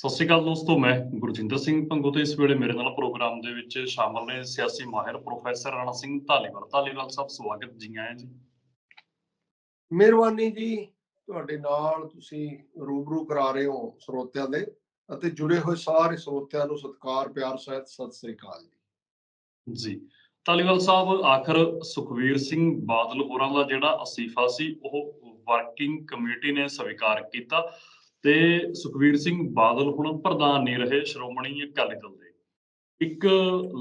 ਸਤਿ ਸ਼੍ਰੀ ਅਕਾਲ ਦੋਸਤੋ ਮੈਂ ਗੁਰਜਿੰਦਰ ਸਿੰਘ ਪੰਗੂ ਤੇ ਇਸ ਵੇਲੇ ਮੇਰੇ ਨਾਲ ਪ੍ਰੋਗਰਾਮ ਦੇ ਵਿੱਚ ਸ਼ਾਮਲ ਨੇ ਸਿਆਸੀ ਮਾਹਿਰ ਪ੍ਰੋਫੈਸਰ ਰਾਣਾ ਸਿੰਘ ਧਾਲੀਵਾਲ। ਧਾਲੀਵਾਲ ਸਾਹਿਬ ਸਵਾਗਤ ਜੀ ਆਇਆਂ ਜੀ ਮਿਹਰਬਾਨੀ ਜੀ ਤੁਹਾਡੇ ਨਾਲ ਤੁਸੀਂ ਰੂਬਰੂ ਕਰਾ ਰਹੇ ਹੋ ਸਰੋਤਿਆਂ ਦੇ ਅਤੇ ਜੁੜੇ ਹੋਏ ਸਾਰੇ ਸਰੋਤਿਆਂ ਨੂੰ ਸਤਿਕਾਰ ਪਿਆਰ ਸਹਿਤ ਸਤਿ ਸ੍ਰੀ ਅਕਾਲ ਜੀ। ਜੀ ਧਾਲੀਵਾਲ ਸਾਹਿਬ ਆਖਰ ਸੁਖਵੀਰ ਸਿੰਘ ਬਾਦਲ ਹੋਰਾਂ ਦਾ ਜਿਹੜਾ ਅਸਤੀਫਾ ਸੀ ਉਹ ਵਰਕਿੰਗ ਕਮੇਟੀ ਨੇ ਸਵੀਕਾਰ ਕੀਤਾ। ਤੇ ਸੁਖਵੀਰ ਸਿੰਘ ਬਾਦਲ ਹੁਣ ਪ੍ਰਧਾਨ ਨਹੀਂ ਰਹੇ, ਸ਼੍ਰੋਮਣੀ ਅਕਾਲੀ ਦਲ ਦੇ। ਇੱਕ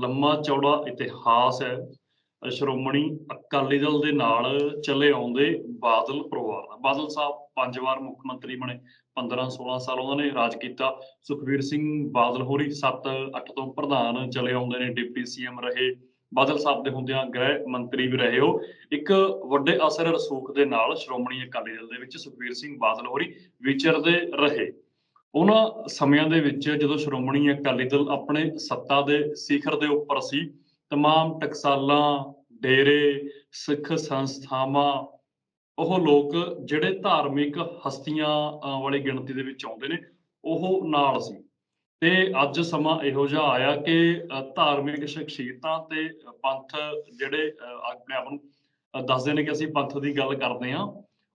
ਲੰਮਾ ਚੌੜਾ ਇਤਿਹਾਸ ਹੈ। ਸ਼੍ਰੋਮਣੀ ਅਕਾਲੀ ਦਲ ਦੇ ਨਾਲ ਚੱਲੇ ਆਉਂਦੇ ਬਾਦਲ ਪਰਿਵਾਰ ਦਾ। ਬਾਦਲ ਸਾਹਿਬ ਪੰਜ ਵਾਰ ਮੁੱਖ ਮੰਤਰੀ ਬਣੇ 15 16 ਸਾਲ ਉਹਨਾਂ ਨੇ ਰਾਜ ਕੀਤਾ। ਸੁਖਵੀਰ ਸਿੰਘ ਬਾਦਲ ਹੋਰੀ 7 8 ਤੋਂ ਪ੍ਰਧਾਨ ਚਲੇ ਆਉਂਦੇ ਨੇ, ਡਿਪਟੀ ਸੀਐਮ ਰਹੇ। ਬਾਦਲ ਸਾਹਿਬ ਦੇ ਹੁੰਦਿਆਂ ਗ੍ਰਹਿ ਮੰਤਰੀ ਵੀ ਰਹੇ ਹੋ। ਇੱਕ ਵੱਡੇ ਅਸਰ ਰਸੂਖ ਦੇ ਨਾਲ ਸ਼੍ਰੋਮਣੀ ਅਕਾਲੀ ਦਲ ਦੇ ਵਿੱਚ ਸੁਖਵੀਰ ਸਿੰਘ ਬਾਦਲ ਹੋਰੀ ਵਿਚਰਦੇ ਰਹੇ। ਉਹਨਾਂ ਸਮਿਆਂ ਦੇ ਵਿੱਚ ਜਦੋਂ ਸ਼੍ਰੋਮਣੀ ਅਕਾਲੀ ਦਲ ਆਪਣੇ ਸੱਤਾ ਦੇ ਸਿਖਰ ਦੇ ਉੱਪਰ ਸੀ, ਤਮਾਮ ਟਕਸਾਲਾਂ, ਡੇਰੇ, ਸਿੱਖ ਸੰਸਥਾਵਾਂ, ਉਹ ਲੋਕ ਜਿਹੜੇ ਧਾਰਮਿਕ ਹਸਤੀਆਂ ਵਾਲੀ ਗਿਣਤੀ ਦੇ ਵਿੱਚ ਆਉਂਦੇ ਨੇ, ਉਹ ਨਾਲ ਸੀ। ਤੇ ਅੱਜ ਸਮਾਂ ਇਹੋ ਜਿਹਾ ਆਇਆ ਕਿ ਧਾਰਮਿਕ ਸ਼ਖਸੀਅਤਾਂ ਤੇ ਪੰਥ ਜਿਹੜੇ ਆਪਣੇ ਆਪ ਨੂੰ ਦੱਸਦੇ ਨੇ ਕਿ ਅਸੀਂ ਪੰਥ ਦੀ ਗੱਲ ਕਰਦੇ ਹਾਂ।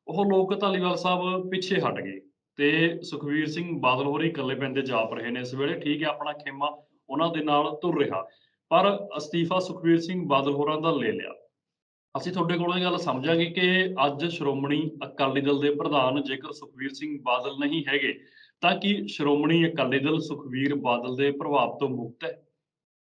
ਉਹ ਲੋਕ ਧਾਲੀਵਾਲ ਸਾਹਿਬ ਪਿੱਛੇ ਹਟ ਗਏ ਤੇ ਸੁਖਵੀਰ ਸਿੰਘ ਬਾਦਲ ਹੋਰੀ ਇਕੱਲੇ ਪੈਂਦੇ ਜਾਪ ਰਹੇ ਨੇ ਇਸ ਵੇਲੇ। ਠੀਕ ਹੈ, ਆਪਣਾ ਖੇਮਾ ਉਹਨਾਂ ਦੇ ਨਾਲ ਤੁਰ ਰਿਹਾ। ਪਰ ਅਸਤੀਫਾ ਸੁਖਵੀਰ ਸਿੰਘ ਬਾਦਲ ਹੋਰਾਂ ਦਾ ਲੈ ਲਿਆ। ਅਸੀਂ ਤੁਹਾਡੇ ਕੋਲੋਂ ਇਹ ਗੱਲ ਸਮਝਾਂਗੇ ਕਿ ਅੱਜ ਸ਼੍ਰੋਮਣੀ ਅਕਾਲੀ ਦਲ ਦੇ ਪ੍ਰਧਾਨ ਜੇਕਰ ਸੁਖਵੀਰ ਸਿੰਘ ਬਾਦਲ ਨਹੀਂ ਹੈਗੇ ਤਾਂ ਕਿ ਸ਼੍ਰੋਮਣੀ ਅਕਾਲੀ ਦਲ ਸੁਖਵੀਰ ਬਾਦਲ ਦੇ ਪ੍ਰਭਾਵ ਤੋਂ ਮੁਕਤ ਹੈ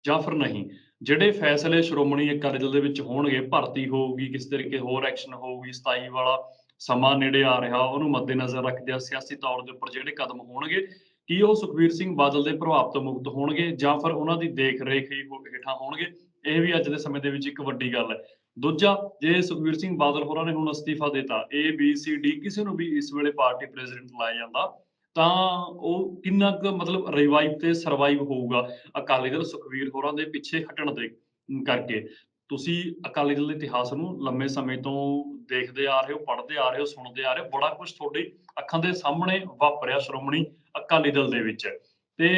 ਜਾਂ ਫਿਰ ਨਹੀਂ? ਜਿਹੜੇ ਫੈਸਲੇ ਸ਼੍ਰੋਮਣੀ ਅਕਾਲੀ ਦਲ ਦੇ ਵਿੱਚ ਹੋਣਗੇ, ਭਰਤੀ ਹੋਊਗੀ, ਕਿਸ ਤਰੀਕੇ ਹੋਰ ਐਕਸ਼ਨ ਹੋਊਗੀ 27 ਵਾਲਾ ਸਮਾਂ ਨੇੜੇ ਆ ਰਿਹਾ, ਉਹਨੂੰ ਮੱਦੇਨਜ਼ਰ ਰੱਖਦਿਆਂ ਸਿਆਸੀ ਤੌਰ ਦੇ ਉੱਪਰ ਜਿਹੜੇ ਕਦਮ ਹੋਣਗੇ, ਕੀ ਉਹ ਸੁਖਵੀਰ ਸਿੰਘ ਬਾਦਲ ਦੇ ਪ੍ਰਭਾਵ ਤੋਂ ਮੁਕਤ ਹੋਣਗੇ ਜਾਂ ਫਿਰ ਉਹਨਾਂ ਦੀ ਦੇਖ ਰੇਖ ਹੀ ਹੋ- ਹੇਠਾਂ ਹੋਣਗੇ? ਇਹ ਵੀ ਅੱਜ ਦੇ ਸਮੇਂ ਦੇ ਵਿੱਚ ਇੱਕ ਵੱਡੀ ਗੱਲ ਹੈ। ਦੂਜਾ, ਜੇ ਸੁਖਵੀਰ ਸਿੰਘ ਬਾਦਲ ਹੋਰਾਂ ਨੇ ਹੁਣ ਅਸਤੀਫਾ ਦਿੱਤਾ, A, B, C, D, ਕਿਸੇ ਨੂੰ ਵੀ ਇਸ ਵੇਲੇ ਪਾਰਟੀ ਪ੍ਰੈਜ਼ੀਡੈਂਟ ਲਾਇਆ ਜਾਂਦਾ ਤਾਂ ਉਹ ਕਿੰਨਾ ਕੁ ਮਤਲਬ ਰਿਵਾਈਵ ਤੇ ਸਰਵਾਈਵ ਹੋਊਗਾ ਅਕਾਲੀ ਦਲ ਸੁਖਵੀਰ ਹੋਰਾਂ ਦੇ ਪਿੱਛੇ ਹਟਣ ਦੇ ਕਰਕੇ। ਤੁਸੀਂ ਅਕਾਲੀ ਦਲ ਦੇ ਇਤਿਹਾਸ ਨੂੰ ਲੰਮੇ ਸਮੇਂ ਤੋਂ ਦੇਖਦੇ ਆ ਰਹੇ ਹੋ, ਪੜ੍ਹਦੇ ਆ ਰਹੇ ਹੋ, ਸੁਣਦੇ ਆ ਰਹੇ ਹੋ। ਬੜਾ ਕੁਝ ਤੁਹਾਡੀ ਅੱਖਾਂ ਦੇ ਸਾਹਮਣੇ ਵਾਪਰਿਆ ਸ਼੍ਰੋਮਣੀ ਅਕਾਲੀ ਦਲ ਦੇ ਵਿੱਚ। ਤੇ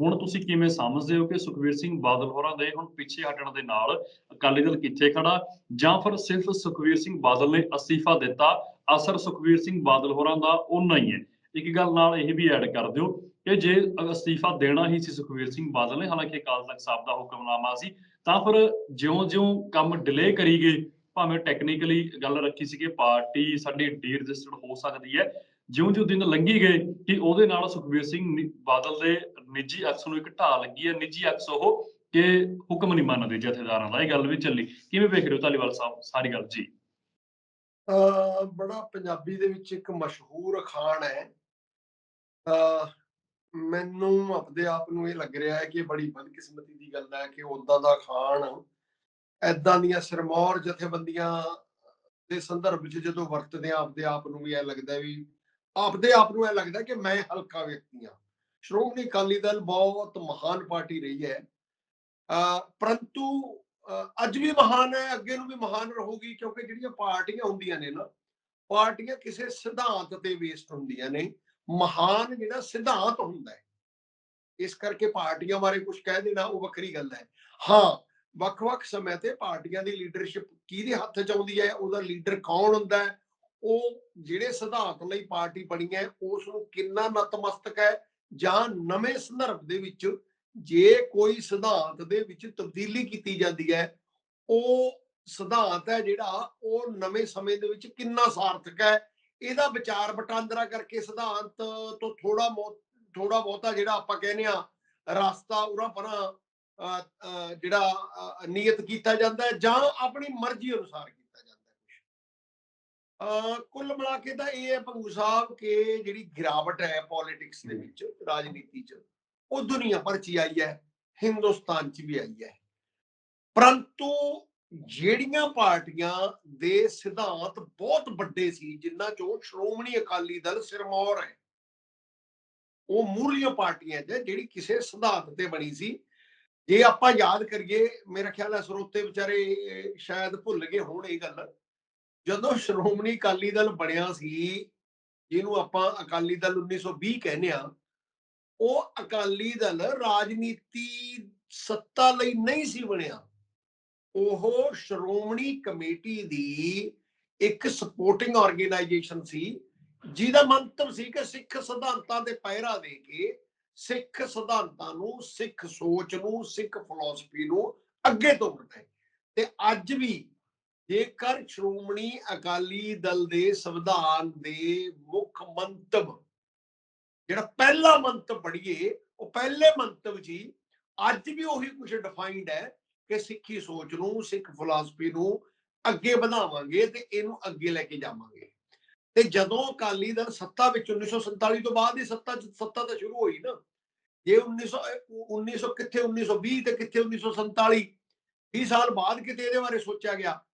ਹੁਣ ਤੁਸੀਂ ਕਿਵੇਂ ਸਮਝਦੇ ਹੋ ਕਿ ਸੁਖਵੀਰ ਸਿੰਘ ਬਾਦਲ ਹੋਰਾਂ ਦੇ ਹੁਣ ਪਿੱਛੇ ਹਟਣ ਦੇ ਨਾਲ ਅਕਾਲੀ ਦਲ ਕਿੱਥੇ ਖੜਾ ਜਾਂ ਫਿਰ ਸਿਰਫ ਸੁਖਵੀਰ ਸਿੰਘ ਬਾਦਲ ਨੇ ਅਸਤੀਫਾ ਦਿੱਤਾ? ਅਸਰ ਸੁਖਵੀਰ ਸਿੰਘ ਬਾਦਲ ਹੋਰਾਂ ਦਾ ਉਨਾ ਹੀ ਹੈ। ਇੱਕ ਗੱਲ ਨਾਲ ਇਹ ਵੀ ਐਡ ਕਰ ਦਿਓ ਕਿ ਜੇ ਅਸਤੀਫਾ ਦੇਣਾ ਹੀ ਸੀ ਸੁਖਵੀਰ ਸਿੰਘ ਬਾਦਲ ਨੇ, ਹਾਲਾਂਕਿ ਅਕਾਲ ਤਖਤ ਸਾਹਿਬ ਦਾ ਹੁਕਮਨਾਮਾ ਸੀ, ਤਾਂ ਫਿਰ ਜਿਉਂ-ਜਿਉਂ ਕੰਮ ਡਿਲੇ ਕਰੀ ਗਏ, ਭਾਵੇਂ ਟੈਕਨੀਕਲੀ ਗੱਲ ਰੱਖੀ ਸੀ ਕਿ ਪਾਰਟੀ ਸਾਡੀ ਡੀ ਹੋ ਸਕਦੀ ਹੈ, ਜਿਉਂ-ਜਿਉਂ ਦਿਨ ਲੰਘੀ ਗਏ ਕਿ ਉਹਦੇ ਨਾਲ ਸੁਖਵੀਰ ਸਿੰਘ ਬਾਦਲ ਦੇ ਨਿੱਜੀ ਅਕਸ ਨੂੰ ਇੱਕ ਢਾਹ ਲੱਗੀ ਹੈ, ਨਿੱਜੀ ਅਕਸ ਉਹ ਕਿ ਹੁਕਮ ਨਹੀਂ ਮੰਨਦੇ ਜਥੇਦਾਰਾਂ ਦਾ, ਇਹ ਗੱਲ ਵੀ ਚੱਲੀ। ਕਿਵੇਂ ਵੇਖ ਰਹੇ ਹੋ ਧਾਲੀਵਾਲ ਸਾਹਿਬ, ਸਾਰੀ ਗੱਲ? ਜੀ। ਅਹ ਬੜਾ ਪੰਜਾਬੀ ਦੇ ਵਿੱਚ ਇੱਕ ਮਸ਼ਹੂਰ ਅਖਾਣ ਹੈ ਮੈਨੂੰ ਆਪਦੇ ਆਪ ਨੂੰ ਇਹ ਲੱਗ ਰਿਹਾ ਹੈ ਕਿ ਬੜੀ ਬਦਕਿਸਮਤੀ ਦੀ ਗੱਲ ਹੈ ਕਿ ਉਦਾਂ ਦਾ ਅਖਾਣ ਐਦਾਂ ਦੀਆਂ ਸਿਰਮੌਰ ਜਥੇਬੰਦੀਆਂ ਦੇ ਸੰਦਰਭ ਵਿੱਚ ਜਦੋਂ ਵਰਤਦੇ ਆ ਆਪਦੇ ਆਪ ਨੂੰ ਵੀ ਇਹ ਲੱਗਦਾ ਵੀ ਆਪਦੇ ਆਪ ਨੂੰ ਇਹ ਲੱਗਦਾ ਕਿ ਮੈਂ ਹਲਕਾ ਵਿਅਕਤੀ ਹਾਂ। ਸ਼੍ਰੋਮਣੀ ਅਕਾਲੀ ਦਲ ਬਹੁਤ ਮਹਾਨ ਪਾਰਟੀ ਰਹੀ ਹੈ। ਅਹ ਪਰੰਤੂ, ਅਹ ਅੱਜ ਵੀ ਮਹਾਨ ਹੈ, ਅੱਗੇ ਨੂੰ ਵੀ ਮਹਾਨ ਰਹੂਗੀ ਕਿਉਂਕਿ ਜਿਹੜੀਆਂ ਪਾਰਟੀਆਂ ਹੁੰਦੀਆਂ ਨੇ ਨਾ, ਪਾਰਟੀਆਂ ਕਿਸੇ ਸਿਧਾਂਤ ਤੇ ਬੇਸਡ ਹੁੰਦੀਆਂ ਨੇ। ਮਹਾਨ ਜਿਹੜਾ ਸਿਧਾਂਤ ਹੁੰਦਾ ਹੈ। ਇਸ ਕਰਕੇ ਪਾਰਟੀਆਂ ਬਾਰੇ ਕੁਝ ਕਹਿ ਦੇਣਾ, ਉਹ ਵੱਖਰੀ ਗੱਲ ਹੈ। ਹਾਂ, ਵੱਖ-ਵੱਖ ਸਮੇਂ ਤੇ ਪਾਰਟੀਆਂ ਦੀ ਲੀਡਰਸ਼ਿਪ ਕਿਹਦੇ ਹੱਥ 'ਚ ਆਉਂਦੀ ਹੈ, ਉਹਦਾ ਲੀਡਰ ਕੌਣ ਹੁੰਦਾ ਹੈ, ਉਹ ਜਿਹੜੇ ਸਿਧਾਂਤ ਲਈ ਪਾਰਟੀ ਬਣੀ ਹੈ, ਉਸ ਨੂੰ ਕਿੰਨਾ ਨਤਮਸਤਕ ਹੈ ਜਾਂ ਨਵੇਂ ਸੰਦਰਭ ਦੇ ਵਿੱਚ ਜੇ ਕੋਈ ਸਿਧਾਂਤ ਦੇ ਵਿੱਚ ਤਬਦੀਲੀ ਕੀਤੀ ਜਾਂਦੀ ਹੈ, ਉਹ ਸਿਧਾਂਤ ਹੈ ਜਿਹੜਾ ਉਹ ਨਵੇਂ ਸਮੇਂ ਦੇ ਵਿੱਚ ਕਿੰਨਾ ਸਾਰਥਕ ਹੈ ਇਹਦਾ ਵਿਚਾਰ ਵਟਾਂਦਰਾ ਕਰਕੇ ਸਿਧਾਂਤ ਤੋਂ ਥੋੜਾ ਥੋੜਾ ਬਹੁਤਾ ਜਿਹੜਾ ਆਪਾਂ ਕਹਿੰਦੇ ਆ ਰਸਤਾ ਉਰਾ ਪਰਾਂ ਜਿਹੜਾ ਨਿਯਤ ਕੀਤਾ ਜਾਂਦਾ ਹੈ ਜਾਂ ਆਪਣੀ ਮਰਜ਼ੀ ਅਨੁਸਾਰ ਕੀਤਾ ਜਾਂਦਾ ਹੈ ਅਹ, ਕੁੱਲ ਮਿਲਾ ਕੇ ਤਾਂ ਇਹ ਹੈ ਪੰਗੂ ਸਾਹਿਬ ਕਿ ਜਿਹੜੀ ਗਿਰਾਵਟ ਹੈ ਪੋਲਿਟਿਕਸ ਦੇ ਵਿੱਚ ਰਾਜਨੀਤੀ 'ਚ ਉਹ ਦੁਨੀਆ ਭਰ 'ਚ ਹੀ ਆਈ ਹੈ ਹਿੰਦੁਸਤਾਨ 'ਚ ਵੀ ਆਈ ਹੈ। ਪਰੰਤੂ ਜਿਹੜੀਆਂ ਪਾਰਟੀਆਂ ਦੇ ਸਿਧਾਂਤ ਬਹੁਤ ਵੱਡੇ ਸੀ, ਜਿਨ੍ਹਾਂ ਚੋਂ ਸ਼੍ਰੋਮਣੀ ਅਕਾਲੀ ਦਲ ਸਿਰਮੌਰ ਹੈ। ਉਹ ਮੂਰਲੀਆਂ ਪਾਰਟੀਆਂ ਹੈ ਜਿਹੜੀ ਕਿਸੇ ਸਿਧਾਂਤ ਤੇ ਬਣੀ ਸੀ। ਜੇ ਆਪਾਂ ਯਾਦ ਕਰੀਏ, ਮੇਰਾ ਖਿਆਲ ਹੈ ਸਰੋਤੇ ਵਿਚਾਰੇ ਸ਼ਾਇਦ ਭੁੱਲ ਗਏ ਹੋਣ ਇਹ ਗੱਲ। ਜਦੋਂ ਸ਼੍ਰੋਮਣੀ ਅਕਾਲੀ ਦਲ ਬਣਿਆ ਸੀ, ਜਿਹਨੂੰ ਆਪਾਂ ਅਕਾਲੀ ਦਲ 1920 ਕਹਿੰਦੇ ਆ ਉਹ ਅਕਾਲੀ ਦਲ ਰਾਜਨੀਤੀ ਸੱਤਾ ਲਈ ਨਹੀਂ ਸੀ ਬਣਿਆ। ਉਹ ਸ਼੍ਰੋਮਣੀ ਕਮੇਟੀ ਦੀ ਇੱਕ ਸਪੋਰਟਿੰਗ ਆਰਗੇਨਾਈਜੇਸ਼ਨ ਸੀ, ਜਿਹਦਾ ਮੰਤਵ ਸੀ ਕਿ ਸਿੱਖ ਸਿਧਾਂਤਾਂ ਦੇ ਪਹਿਰਾ ਦੇ ਕੇ ਸਿੱਖ ਸਿਧਾਂਤਾਂ ਨੂੰ, ਸਿੱਖ ਸੋਚ ਨੂੰ, ਸਿੱਖ ਫਿਲਾਸਫੀ ਨੂੰ ਅੱਗੇ ਤੋਰਨਾ ਹੈ। ਤੇ ਅੱਜ ਵੀ ਜੇਕਰ ਸ਼੍ਰੋਮਣੀ ਅਕਾਲੀ ਦਲ ਦੇ ਸੰਵਿਧਾਨ ਦੇ ਮੁੱਖ ਮੰਤਵ, ਜਿਹੜਾ ਪਹਿਲਾ ਮੰਤਵ ਪੜ੍ਹੀਏ, ਉਹ ਪਹਿਲੇ ਮੰਤਵ ਜੀ, ਅੱਜ ਵੀ ਉਹੀ ਕੁਝ ਡਿਫਾਈਨਡ ਹੈ ਕਿ ਸਿੱਖੀ ਸੋਚ ਨੂੰ, ਸਿੱਖ ਫਿਲਾਸਫੀ ਨੂੰ ਅੱਗੇ ਵਧਾਵਾਂਗੇ ਤੇ ਇਹਨੂੰ ਅੱਗੇ ਲੈ ਕੇ ਜਾਵਾਂਗੇ। ਤੇ ਜਦੋਂ ਅਕਾਲੀ ਦਲ ਸੱਤਾ ਵਿੱਚ 1947 ਤੋਂ ਬਾਅਦ ਹੀ ਸੱਤਾ ਸੱਤਾ ਤਾਂ ਸ਼ੁਰੂ ਹੋਈ ਨਾ। ਜੇ 1900 ਅਹ 1900 ਕਿੱਥੇ 1920 ਤੇ ਕਿੱਥੇ 1947 20 ਸਾਲ ਬਾਅਦ ਕਿਤੇ ਇਹਦੇ ਬਾਰੇ ਸੋਚਿਆ ਗਿਆ।